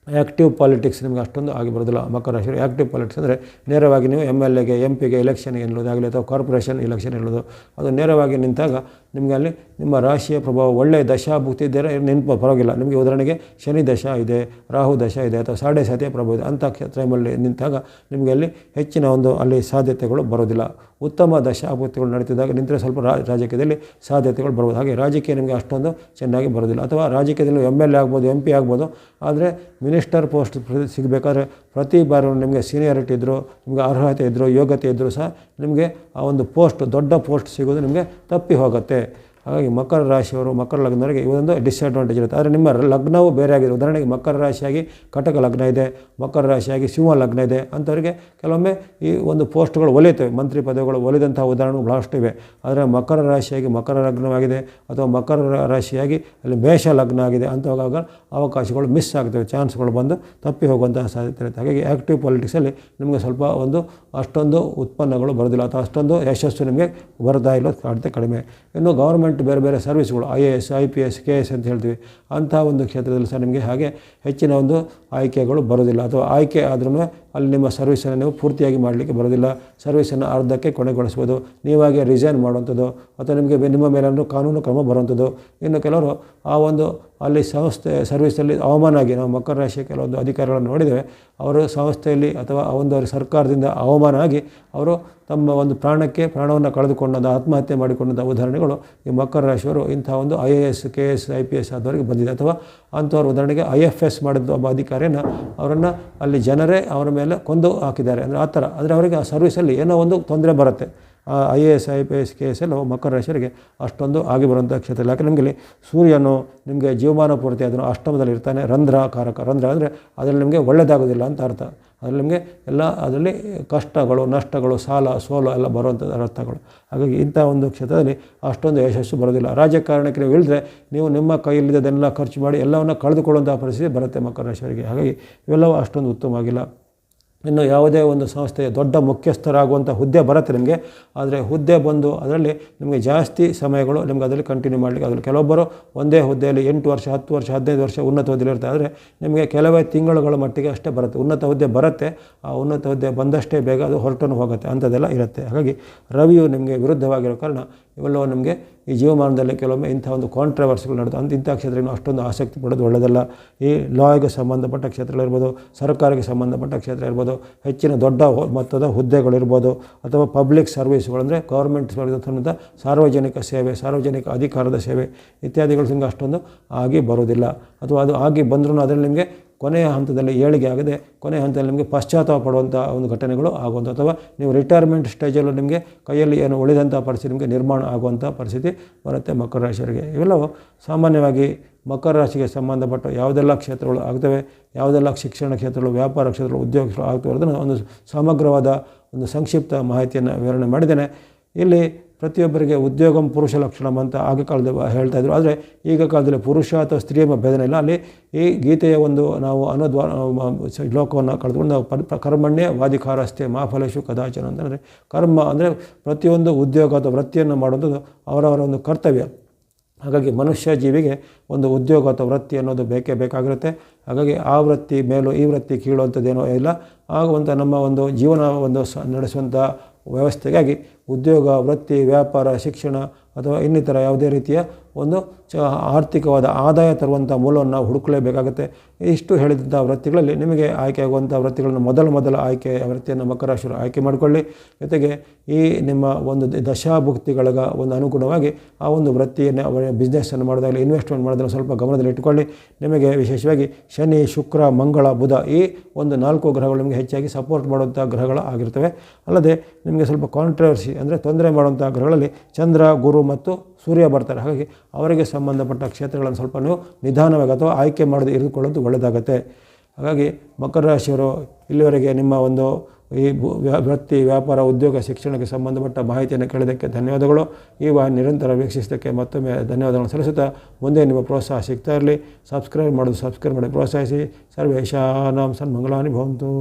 ಆ್ಯಕ್ಟಿವ್ ಪಾಲಿಟಿಕ್ಸ್ ನಿಮಗೆ ಅಷ್ಟೊಂದು ಆಗಿ ಬರೋದಿಲ್ಲ. ಮಕರ ರಾಶಿ ಆ್ಯಕ್ಟಿವ್ ಪಾಲಿಟಿಕ್ಸ್ ಅಂದರೆ ನೇರವಾಗಿ ನೀವು ಎಂ ಎಲ್ ಎಗೆ ಎಂ ಪಿಗೆ ಎಲೆಕ್ಷನ್ ಎನ್ನುವುದಾಗಲಿ ಅಥವಾ ಕಾರ್ಪೊರೇಷನ್ ಎಲೆಕ್ಷನ್ ಎನ್ನುವುದು ಅದು ನೇರವಾಗಿ ನಿಂತಾಗ ನಿಮಗೆ ಅಲ್ಲಿ ನಿಮ್ಮ ರಾಶಿಯ ಪ್ರಭಾವ ಒಳ್ಳೆಯ ದಶಾ ಭುಕ್ತಿ ಇದ್ದರೆ ನೆನಪು ಪರವಾಗಿಲ್ಲ. ನಿಮಗೆ ಉದಾಹರಣೆಗೆ ಶನಿ ದಶ ಇದೆ, ರಾಹು ದಶ ಇದೆ, ಅಥವಾ ಸಾಡೆ ಸಾತಿಯ ಪ್ರಭಾವ ಇದೆ ಅಂಥ ಟೈಮಲ್ಲಿ ನಿಂತಾಗ ನಿಮಗೆ ಅಲ್ಲಿ ಹೆಚ್ಚಿನ ಒಂದು ಅಲ್ಲಿ ಸಾಧ್ಯತೆಗಳು ಬರೋದಿಲ್ಲ ಉತ್ತಮ ದಶಾಭುಕ್ತಿಗಳು ನಡೀತಿದ್ದಾಗ ನಿಂತರೆ ಸ್ವಲ್ಪ ರಾಜಕೀಯದಲ್ಲಿ ಸಾಧ್ಯತೆಗಳು ಬರ್ಬೋದು ಹಾಗೆ ರಾಜಕೀಯ ನಿಮಗೆ ಅಷ್ಟೊಂದು ಚೆನ್ನಾಗಿ ಬರೋದಿಲ್ಲ ಅಥವಾ ರಾಜಕೀಯದಲ್ಲಿ ಎಂ ಎಲ್ ಎ ಆಗ್ಬೋದು ಎಂ ಪಿ ಆಗ್ಬೋದು, ಆದರೆ ಮಿನಿಸ್ಟರ್ ಪೋಸ್ಟ್ ಸಿಗಬೇಕಾದ್ರೆ ಪ್ರತಿ ಬಾರಿ ನಿಮಗೆ ಸೀನಿಯಾರಿಟಿ ಇದ್ದರು ನಿಮಗೆ ಅರ್ಹತೆ ಇದ್ದರು ಯೋಗ್ಯತೆ ಇದ್ದರೂ ಸಹ ನಿಮಗೆ ಆ ಒಂದು ಪೋಸ್ಟ್ ದೊಡ್ಡ ಪೋಸ್ಟ್ ಸಿಗೋದು ನಿಮಗೆ ತಪ್ಪಿ ಹೋಗುತ್ತೆ. ಹಾಗಾಗಿ ಮಕರ ರಾಶಿಯವರು, ಮಕರ ಲಗ್ನವರಿಗೆ ಇದೊಂದು ಡಿಸ್ಅಡ್ವಾಂಟೇಜ್ ಇರುತ್ತೆ. ಆದರೆ ನಿಮ್ಮ ಲಗ್ನವು ಬೇರೆ ಆಗಿದೆ ಉದಾಹರಣೆಗೆ ಮಕರ ರಾಶಿಯಾಗಿ ಕಟಕ ಲಗ್ನ ಇದೆ, ಮಕರ ರಾಶಿಯಾಗಿ ಸಿಂಹ ಲಗ್ನ ಇದೆ ಅಂಥವರಿಗೆ ಕೆಲವೊಮ್ಮೆ ಈ ಒಂದು ಪೋಸ್ಟ್ಗಳು ಒಲಿಯುತ್ತವೆ. ಮಂತ್ರಿ ಪದವಿಗಳು ಒಲಿದಂತಹ ಉದಾಹರಣೆಗಳು ಬಹಳಷ್ಟು ಇವೆ. ಆದರೆ ಮಕರ ರಾಶಿಯಾಗಿ ಮಕರ ಲಗ್ನವಾಗಿದೆ ಅಥವಾ ಮಕರ ರಾಶಿಯಾಗಿ ಅಲ್ಲಿ ಮೇಷ ಲಗ್ನ ಆಗಿದೆ ಅಂಥವಾಗ ಅವಕಾಶಗಳು ಮಿಸ್ ಆಗ್ತವೆ, ಚಾನ್ಸ್ಗಳು ಬಂದು ತಪ್ಪಿ ಹೋಗುವಂತಹ ಸಾಧ್ಯತೆ ಇರುತ್ತೆ. ಹಾಗಾಗಿ ಆ್ಯಕ್ಟಿವ್ ಪಾಲಿಟಿಕ್ಸಲ್ಲಿ ನಿಮಗೆ ಸ್ವಲ್ಪ ಒಂದು ಅಷ್ಟೊಂದು ಉತ್ಪನ್ನಗಳು ಬರೋದಿಲ್ಲ ಅಥವಾ ಅಷ್ಟೊಂದು ಯಶಸ್ಸು ನಿಮಗೆ ಬರ್ತಾ ಇಲ್ಲ, ಸಾಧ್ಯತೆ ಕಡಿಮೆ. ಇನ್ನು ಗೌರ್ಮೆಂಟ್ ಬೇರೆ ಬೇರೆ ಸರ್ವಿಸ್ಗಳು I A S I P S K S ಅಂತ ಹೇಳ್ತೀವಿ. ಅಂಥ ಒಂದು ಕ್ಷೇತ್ರದಲ್ಲಿ ಸಹ ನಿಮಗೆ ಹಾಗೆ ಹೆಚ್ಚಿನ ಒಂದು ಆಯ್ಕೆಗಳು ಬರೋದಿಲ್ಲ ಅಥವಾ ಆಯ್ಕೆ ಆದ್ರೂ ಅಲ್ಲಿ ನಿಮ್ಮ ಸರ್ವಿಸನ್ನು ನೀವು ಪೂರ್ತಿಯಾಗಿ ಮಾಡಲಿಕ್ಕೆ ಬರೋದಿಲ್ಲ ಸರ್ವಿಸನ್ನು ಅರ್ಧಕ್ಕೆ ಕೊನೆಗೊಳಿಸ್ಬೋದು. ನೀವಾಗೆ ರಿಸೈನ್ ಮಾಡುವಂಥದ್ದು, ಅಥವಾ ನಿಮಗೆ ನಿಮ್ಮ ಮೇಲೂ ಕಾನೂನು ಕ್ರಮ ಬರುವಂಥದ್ದು. ಇನ್ನು ಕೆಲವರು ಆ ಒಂದು ಅಲ್ಲಿ ಸಂಸ್ಥೆ ಸರ್ವಿಸಲ್ಲಿ ಅವಮಾನ ಆಗಿ ನಾವು ಮಕರ ರಾಶಿಯ ಕೆಲವೊಂದು ಅಧಿಕಾರಿಗಳನ್ನು ನೋಡಿದ್ದೇವೆ, ಅವರು ಸಂಸ್ಥೆಯಲ್ಲಿ ಅಥವಾ ಒಂದು ಒಂದು ಸರ್ಕಾರದಿಂದ ಅವಮಾನ ಆಗಿ ಅವರು ತಮ್ಮ ಒಂದು ಪ್ರಾಣಕ್ಕೆ ಪ್ರಾಣವನ್ನು ಕಳೆದುಕೊಂಡಂಥ ಆತ್ಮಹತ್ಯೆ ಮಾಡಿಕೊಂಡಂಥ ಉದಾಹರಣೆಗಳು ಈ ಮಕರ ರಾಶಿಯವರು ಇಂಥ ಒಂದು I A S, K S, I P S ಆದವರಿಗೆ ಬಂದಿದೆ. ಅಥವಾ ಅಂಥವ್ರ ಉದಾಹರಣೆಗೆ ಐ ಎಫ್ ಎಸ್ ಮಾಡಿದ ಒಬ್ಬ ಅಧಿಕಾರಿಯನ್ನು ಅವರನ್ನು ಅಲ್ಲಿ ಜನರೇ ಅವರ ಮೇಲೆ ಕೊಂದು ಹಾಕಿದ್ದಾರೆ. ಅಂದರೆ ಆ ಥರ. ಅಂದರೆ ಅವರಿಗೆ ಆ ಸರ್ವಿಸಲ್ಲಿ ಏನೋ ಒಂದು ತೊಂದರೆ ಬರುತ್ತೆ. I A S, I P S K S ಎಲ್ಲ ಮಕರ ರಾಶಿಯರಿಗೆ ಅಷ್ಟೊಂದು ಆಗಿ ಬರುವಂಥ ಕ್ಷೇತ್ರ ಯಾಕೆ ನಮಗೆ ಸೂರ್ಯನು ನಿಮಗೆ ಜೀವಮಾನ ಪೂರ್ತಿ ಅದನ್ನು ಅಷ್ಟಮದಲ್ಲಿ ಇರ್ತಾನೆ ರಂಧ್ರ ಕಾರಕ ರಂಧ್ರ ಅಂದರೆ ಅದರಲ್ಲಿ ನಿಮಗೆ ಒಳ್ಳೆಯದಾಗೋದಿಲ್ಲ ಅಂತ ಅರ್ಥ. ಅದರಲ್ಲಿ ನಿಮಗೆ ಎಲ್ಲ ಅದರಲ್ಲಿ ಕಷ್ಟಗಳು, ನಷ್ಟಗಳು, ಸಾಲ, ಸೋಲು ಎಲ್ಲ ಬರುವಂಥದ್ದು ಅರ್ಥಗಳು. ಹಾಗಾಗಿ ಇಂಥ ಒಂದು ಕ್ಷೇತ್ರದಲ್ಲಿ ಅಷ್ಟೊಂದು ಯಶಸ್ಸು ಬರೋದಿಲ್ಲ. ರಾಜಕಾರಣಕ್ಕೆ ನೀವು ಇಳಿದ್ರೆ ನೀವು ನಿಮ್ಮ ಕೈಯಲ್ಲಿದ್ದದನ್ನೆಲ್ಲ ಖರ್ಚು ಮಾಡಿ ಎಲ್ಲವನ್ನು ಕಳೆದುಕೊಳ್ಳುವಂಥ ಪರಿಸ್ಥಿತಿ ಬರುತ್ತೆ ಮಕರ ರಾಶಿಯವರಿಗೆ. ಹಾಗಾಗಿ ಇವೆಲ್ಲವೂ ಅಷ್ಟೊಂದು ಉತ್ತಮವಾಗಿಲ್ಲ. ಇನ್ನು ಯಾವುದೇ ಒಂದು ಸಂಸ್ಥೆಯ ದೊಡ್ಡ ಮುಖ್ಯಸ್ಥರಾಗುವಂಥ ಹುದ್ದೆ ಬರುತ್ತೆ ನಿಮಗೆ. ಆದರೆ ಹುದ್ದೆ ಬಂದು ಅದರಲ್ಲಿ ನಿಮಗೆ ಜಾಸ್ತಿ ಸಮಯಗಳು ನಿಮಗೆ ಅದರಲ್ಲಿ ಕಂಟಿನ್ಯೂ ಮಾಡಲಿಕ್ಕೆ ಅದರಲ್ಲಿ ಕೆಲವೊಬ್ಬರು ಒಂದೇ ಹುದ್ದೆಯಲ್ಲಿ ಎಂಟು ವರ್ಷ, ಹತ್ತು ವರ್ಷ, ಹದಿನೈದು ವರ್ಷ ಉನ್ನತ ಹುದ್ದೆಯಲ್ಲಿ ಆದರೆ ನಿಮಗೆ ಕೆಲವೇ ತಿಂಗಳುಗಳ ಮಟ್ಟಿಗೆ ಅಷ್ಟೇ ಬರುತ್ತೆ. ಉನ್ನತ ಹುದ್ದೆ ಬರುತ್ತೆ. ಆ ಉನ್ನತ ಹುದ್ದೆ ಬಂದಷ್ಟೇ ಬೇಗ ಅದು ಹೊರಟನ್ನು ಹೋಗುತ್ತೆ. ಅಂಥದ್ದೆಲ್ಲ ಇರುತ್ತೆ. ಹಾಗಾಗಿ ರವಿಯು ನಿಮಗೆ ವಿರುದ್ಧವಾಗಿರೋ ಕಾರಣ ಇವೆಲ್ಲವೂ ನಮಗೆ ಈ ಜೀವಮಾನದಲ್ಲಿ ಕೆಲವೊಮ್ಮೆ ಇಂಥ ಒಂದು ಕಾಂಟ್ರವರ್ಸಿಗಳು ನಡೆದು ಅಂತ ಇಂಥ ಕ್ಷೇತ್ರಗಳು ಅಷ್ಟೊಂದು ಆಸಕ್ತಿ ಪಡೋದು ಒಳ್ಳೆಯದಲ್ಲ ಈ ಲಾಯ್ಗೆ ಸಂಬಂಧಪಟ್ಟ ಕ್ಷೇತ್ರಗಳಿರ್ಬೋದು ಸರ್ಕಾರಕ್ಕೆ ಸಂಬಂಧಪಟ್ಟ ಕ್ಷೇತ್ರ ಇರ್ಬೋದು, ಹೆಚ್ಚಿನ ದೊಡ್ಡ ಮೊತ್ತದ ಹುದ್ದೆಗಳಿರ್ಬೋದು ಅಥವಾ ಪಬ್ಲಿಕ್ ಸರ್ವಿಸ್ಗಳು ಅಂದರೆ ಗೌರ್ಮೆಂಟ್ ಸಂಬಂಧ ಸಾರ್ವಜನಿಕ ಸೇವೆ, ಸಾರ್ವಜನಿಕ ಅಧಿಕಾರದ ಸೇವೆ ಇತ್ಯಾದಿಗಳು ನಿಮಗೆ ಅಷ್ಟೊಂದು ಆಗಿ ಬರೋದಿಲ್ಲ ಅಥವಾ ಅದು ಆಗಿ ಬಂದರೂ ಅದರಲ್ಲಿ ನಿಮಗೆ ಕೊನೆಯ ಹಂತದಲ್ಲಿ ಏಳಿಗೆ ಆಗದೆ ಕೊನೆಯ ಹಂತದಲ್ಲಿ ನಿಮಗೆ ಪಶ್ಚಾತ್ತಾಪ ಪಡುವಂಥ ಒಂದು ಘಟನೆಗಳು ಆಗುವಂಥ ಅಥವಾ ನೀವು ರಿಟೈರ್ಮೆಂಟ್ ಸ್ಟೇಜಲ್ಲೂ ನಿಮಗೆ ಕೈಯಲ್ಲಿ ಏನು ಉಳಿದಂಥ ಪರಿಸ್ಥಿತಿ, ನಿಮಗೆ ನಿರ್ಮಾಣ ಆಗುವಂಥ ಪರಿಸ್ಥಿತಿ ಬರುತ್ತೆ ಮಕರ ರಾಶಿಯವರಿಗೆ. ಇವೆಲ್ಲವೂ ಸಾಮಾನ್ಯವಾಗಿ ಮಕರ ರಾಶಿಗೆ ಸಂಬಂಧಪಟ್ಟ ಯಾವುದೆಲ್ಲ ಕ್ಷೇತ್ರಗಳು ಆಗ್ತವೆ, ಯಾವುದೆಲ್ಲ ಶಿಕ್ಷಣ ಕ್ಷೇತ್ರಗಳು, ವ್ಯಾಪಾರ ಕ್ಷೇತ್ರಗಳು, ಉದ್ಯೋಗ ಕ್ಷೇತ್ರಗಳು ಆಗ್ತವೆ ಅನ್ನೋದನ್ನು ಒಂದು ಸಮಗ್ರವಾದ ಒಂದು ಸಂಕ್ಷಿಪ್ತ ಮಾಹಿತಿಯನ್ನು ವಿವರಣೆ ಮಾಡಿದ್ದೇನೆ. ಇಲ್ಲಿ ಪ್ರತಿಯೊಬ್ಬರಿಗೆ ಉದ್ಯೋಗಂ ಪುರುಷ ಲಕ್ಷಣಂ ಅಂತ ಆಗ ಕಾಲದಲ್ಲಿ ಹೇಳ್ತಾ ಇದ್ರು. ಆದರೆ ಈಗ ಕಾಲದಲ್ಲಿ ಪುರುಷ ಅಥವಾ ಸ್ತ್ರೀ ಎಂಬ ಭೇದನ ಇಲ್ಲ. ಅಲ್ಲಿ ಈ ಗೀತೆಯ ಒಂದು ನಾವು ಅನುದ್ವಾ ಶ್ಲೋಕವನ್ನು ಕಳೆದುಕೊಂಡು ನಾವು ಪರ್ ಕರ್ಮಣ್ಯ ವಾದಿಕಾರಸ್ಥೆ ಮಾಫಲೇಶು ಕದಾಚನ ಅಂತಂದರೆ ಕರ್ಮ ಅಂದರೆ ಪ್ರತಿಯೊಂದು ಉದ್ಯೋಗ ಅಥವಾ ವೃತ್ತಿಯನ್ನು ಮಾಡುವಂಥದ್ದು ಅವರವರ ಒಂದು ಕರ್ತವ್ಯ. ಹಾಗಾಗಿ ಮನುಷ್ಯ ಜೀವಿಗೆ ಒಂದು ಉದ್ಯೋಗ ಅಥವಾ ವೃತ್ತಿ ಅನ್ನೋದು ಬೇಕೇ ಬೇಕಾಗಿರುತ್ತೆ. ಹಾಗಾಗಿ ಆ ವೃತ್ತಿ ಮೇಲೂ ಈ ವೃತ್ತಿ ಕೀಳುವಂಥದ್ದೇನೋ ಇಲ್ಲ. ಆಗುವಂಥ ನಮ್ಮ ಒಂದು ಜೀವನ ಒಂದು ಸ ನಡೆಸುವಂಥ ವ್ಯವಸ್ಥೆಗಾಗಿ ಉದ್ಯೋಗ ವೃತ್ತಿ ವ್ಯಾಪಾರ ಶಿಕ್ಷಣ ಅಥವಾ ಇನ್ನಿತರ ಯಾವುದೇ ರೀತಿಯ ಒಂದು ಚ ಆರ್ಥಿಕವಾದ ಆದಾಯ ತರುವಂಥ ಮೂಲವನ್ನು ನಾವು ಹುಡುಕಲೇಬೇಕಾಗುತ್ತೆ. ಇಷ್ಟು ಹೇಳಿದಂಥ ವೃತ್ತಿಗಳಲ್ಲಿ ನಿಮಗೆ ಆಯ್ಕೆ ಆಗುವಂಥ ವೃತ್ತಿಗಳನ್ನು ಮೊದಲ ಮೊದಲ ಆಯ್ಕೆ ವೃತ್ತಿಯನ್ನು ಮಕರಾಶಿರು ಆಯ್ಕೆ ಮಾಡಿಕೊಳ್ಳಿ. ಜೊತೆಗೆ ಈ ನಿಮ್ಮ ಒಂದು ದ- ದಶಾಭುಕ್ತಿಗಳ ಒಂದು ಅನುಗುಣವಾಗಿ ಆ ಒಂದು ವೃತ್ತಿಯನ್ನು ಅವರ ಬಿಸ್ನೆಸ್ಸನ್ನು ಮಾಡೋದಾಗಲಿ, ಇನ್ವೆಸ್ಟ್ಮೆಂಟ್ ಮಾಡೋದನ್ನು ಸ್ವಲ್ಪ ಗಮನದಲ್ಲಿ ಇಟ್ಕೊಳ್ಳಿ ನಿಮಗೆ ವಿಶೇಷವಾಗಿ ಶನಿ, ಶುಕ್ರ, ಮಂಗಳ, ಬುಧ ಈ ಒಂದು ನಾಲ್ಕು ಗ್ರಹಗಳು ನಿಮಗೆ ಹೆಚ್ಚಾಗಿ ಸಪೋರ್ಟ್ ಮಾಡುವಂಥ ಗ್ರಹಗಳು ಆಗಿರ್ತವೆ. ಅಲ್ಲದೆ ನಿಮಗೆ ಸ್ವಲ್ಪ ಕಾಂಟ್ರವರ್ಸಿ ಅಂದರೆ ತೊಂದರೆ ಮಾಡುವಂಥ ಗ್ರಹಗಳಲ್ಲಿ ಚಂದ್ರ, ಗುರು ಮತ್ತು ಸೂರ್ಯ ಬರ್ತಾರೆ. ಹಾಗಾಗಿ ಅವರಿಗೆ ಸಂಬಂಧಪಟ್ಟ ಕ್ಷೇತ್ರಗಳನ್ನು ಸ್ವಲ್ಪ ನಿಧಾನವಾಗಿ ಅಥವಾ ಆಯ್ಕೆ ಮಾಡದೆ ಇರಿದುಕೊಳ್ಳೋದು ಒಳ್ಳೆಯದಾಗತ್ತೆ. ಹಾಗಾಗಿ ಮಕರ ರಾಶಿಯವರು ಇಲ್ಲಿವರೆಗೆ ನಿಮ್ಮ ಒಂದು ಈ ವೃತ್ತಿ, ವ್ಯಾಪಾರ, ಉದ್ಯೋಗ, ಶಿಕ್ಷಣಕ್ಕೆ ಸಂಬಂಧಪಟ್ಟ ಮಾಹಿತಿಯನ್ನು ಕೇಳಿದ್ದಕ್ಕೆ ಧನ್ಯವಾದಗಳು. ಈ ವಾಹಿನಿ ನಿರಂತರ ವೀಕ್ಷಿಸಿದ್ದಕ್ಕೆ ಮತ್ತೊಮ್ಮೆ ಧನ್ಯವಾದಗಳನ್ನು ಸಲ್ಲಿಸುತ್ತಾ ಮುಂದೆ ನಿಮ್ಮ ಪ್ರೋತ್ಸಾಹ ಸಿಗ್ತಾ ಇರಲಿ. ಸಬ್ಸ್ಕ್ರೈಬ್ ಮಾಡೋದು ಸಬ್ಸ್ಕ್ರೈಬ್ ಮಾಡಿ ಪ್ರೋತ್ಸಾಹಿಸಿ. ಸರ್ವೇಶಾನಾಂ ಸನ್ಮಂಗಲಾನಿ ಭವಂತು.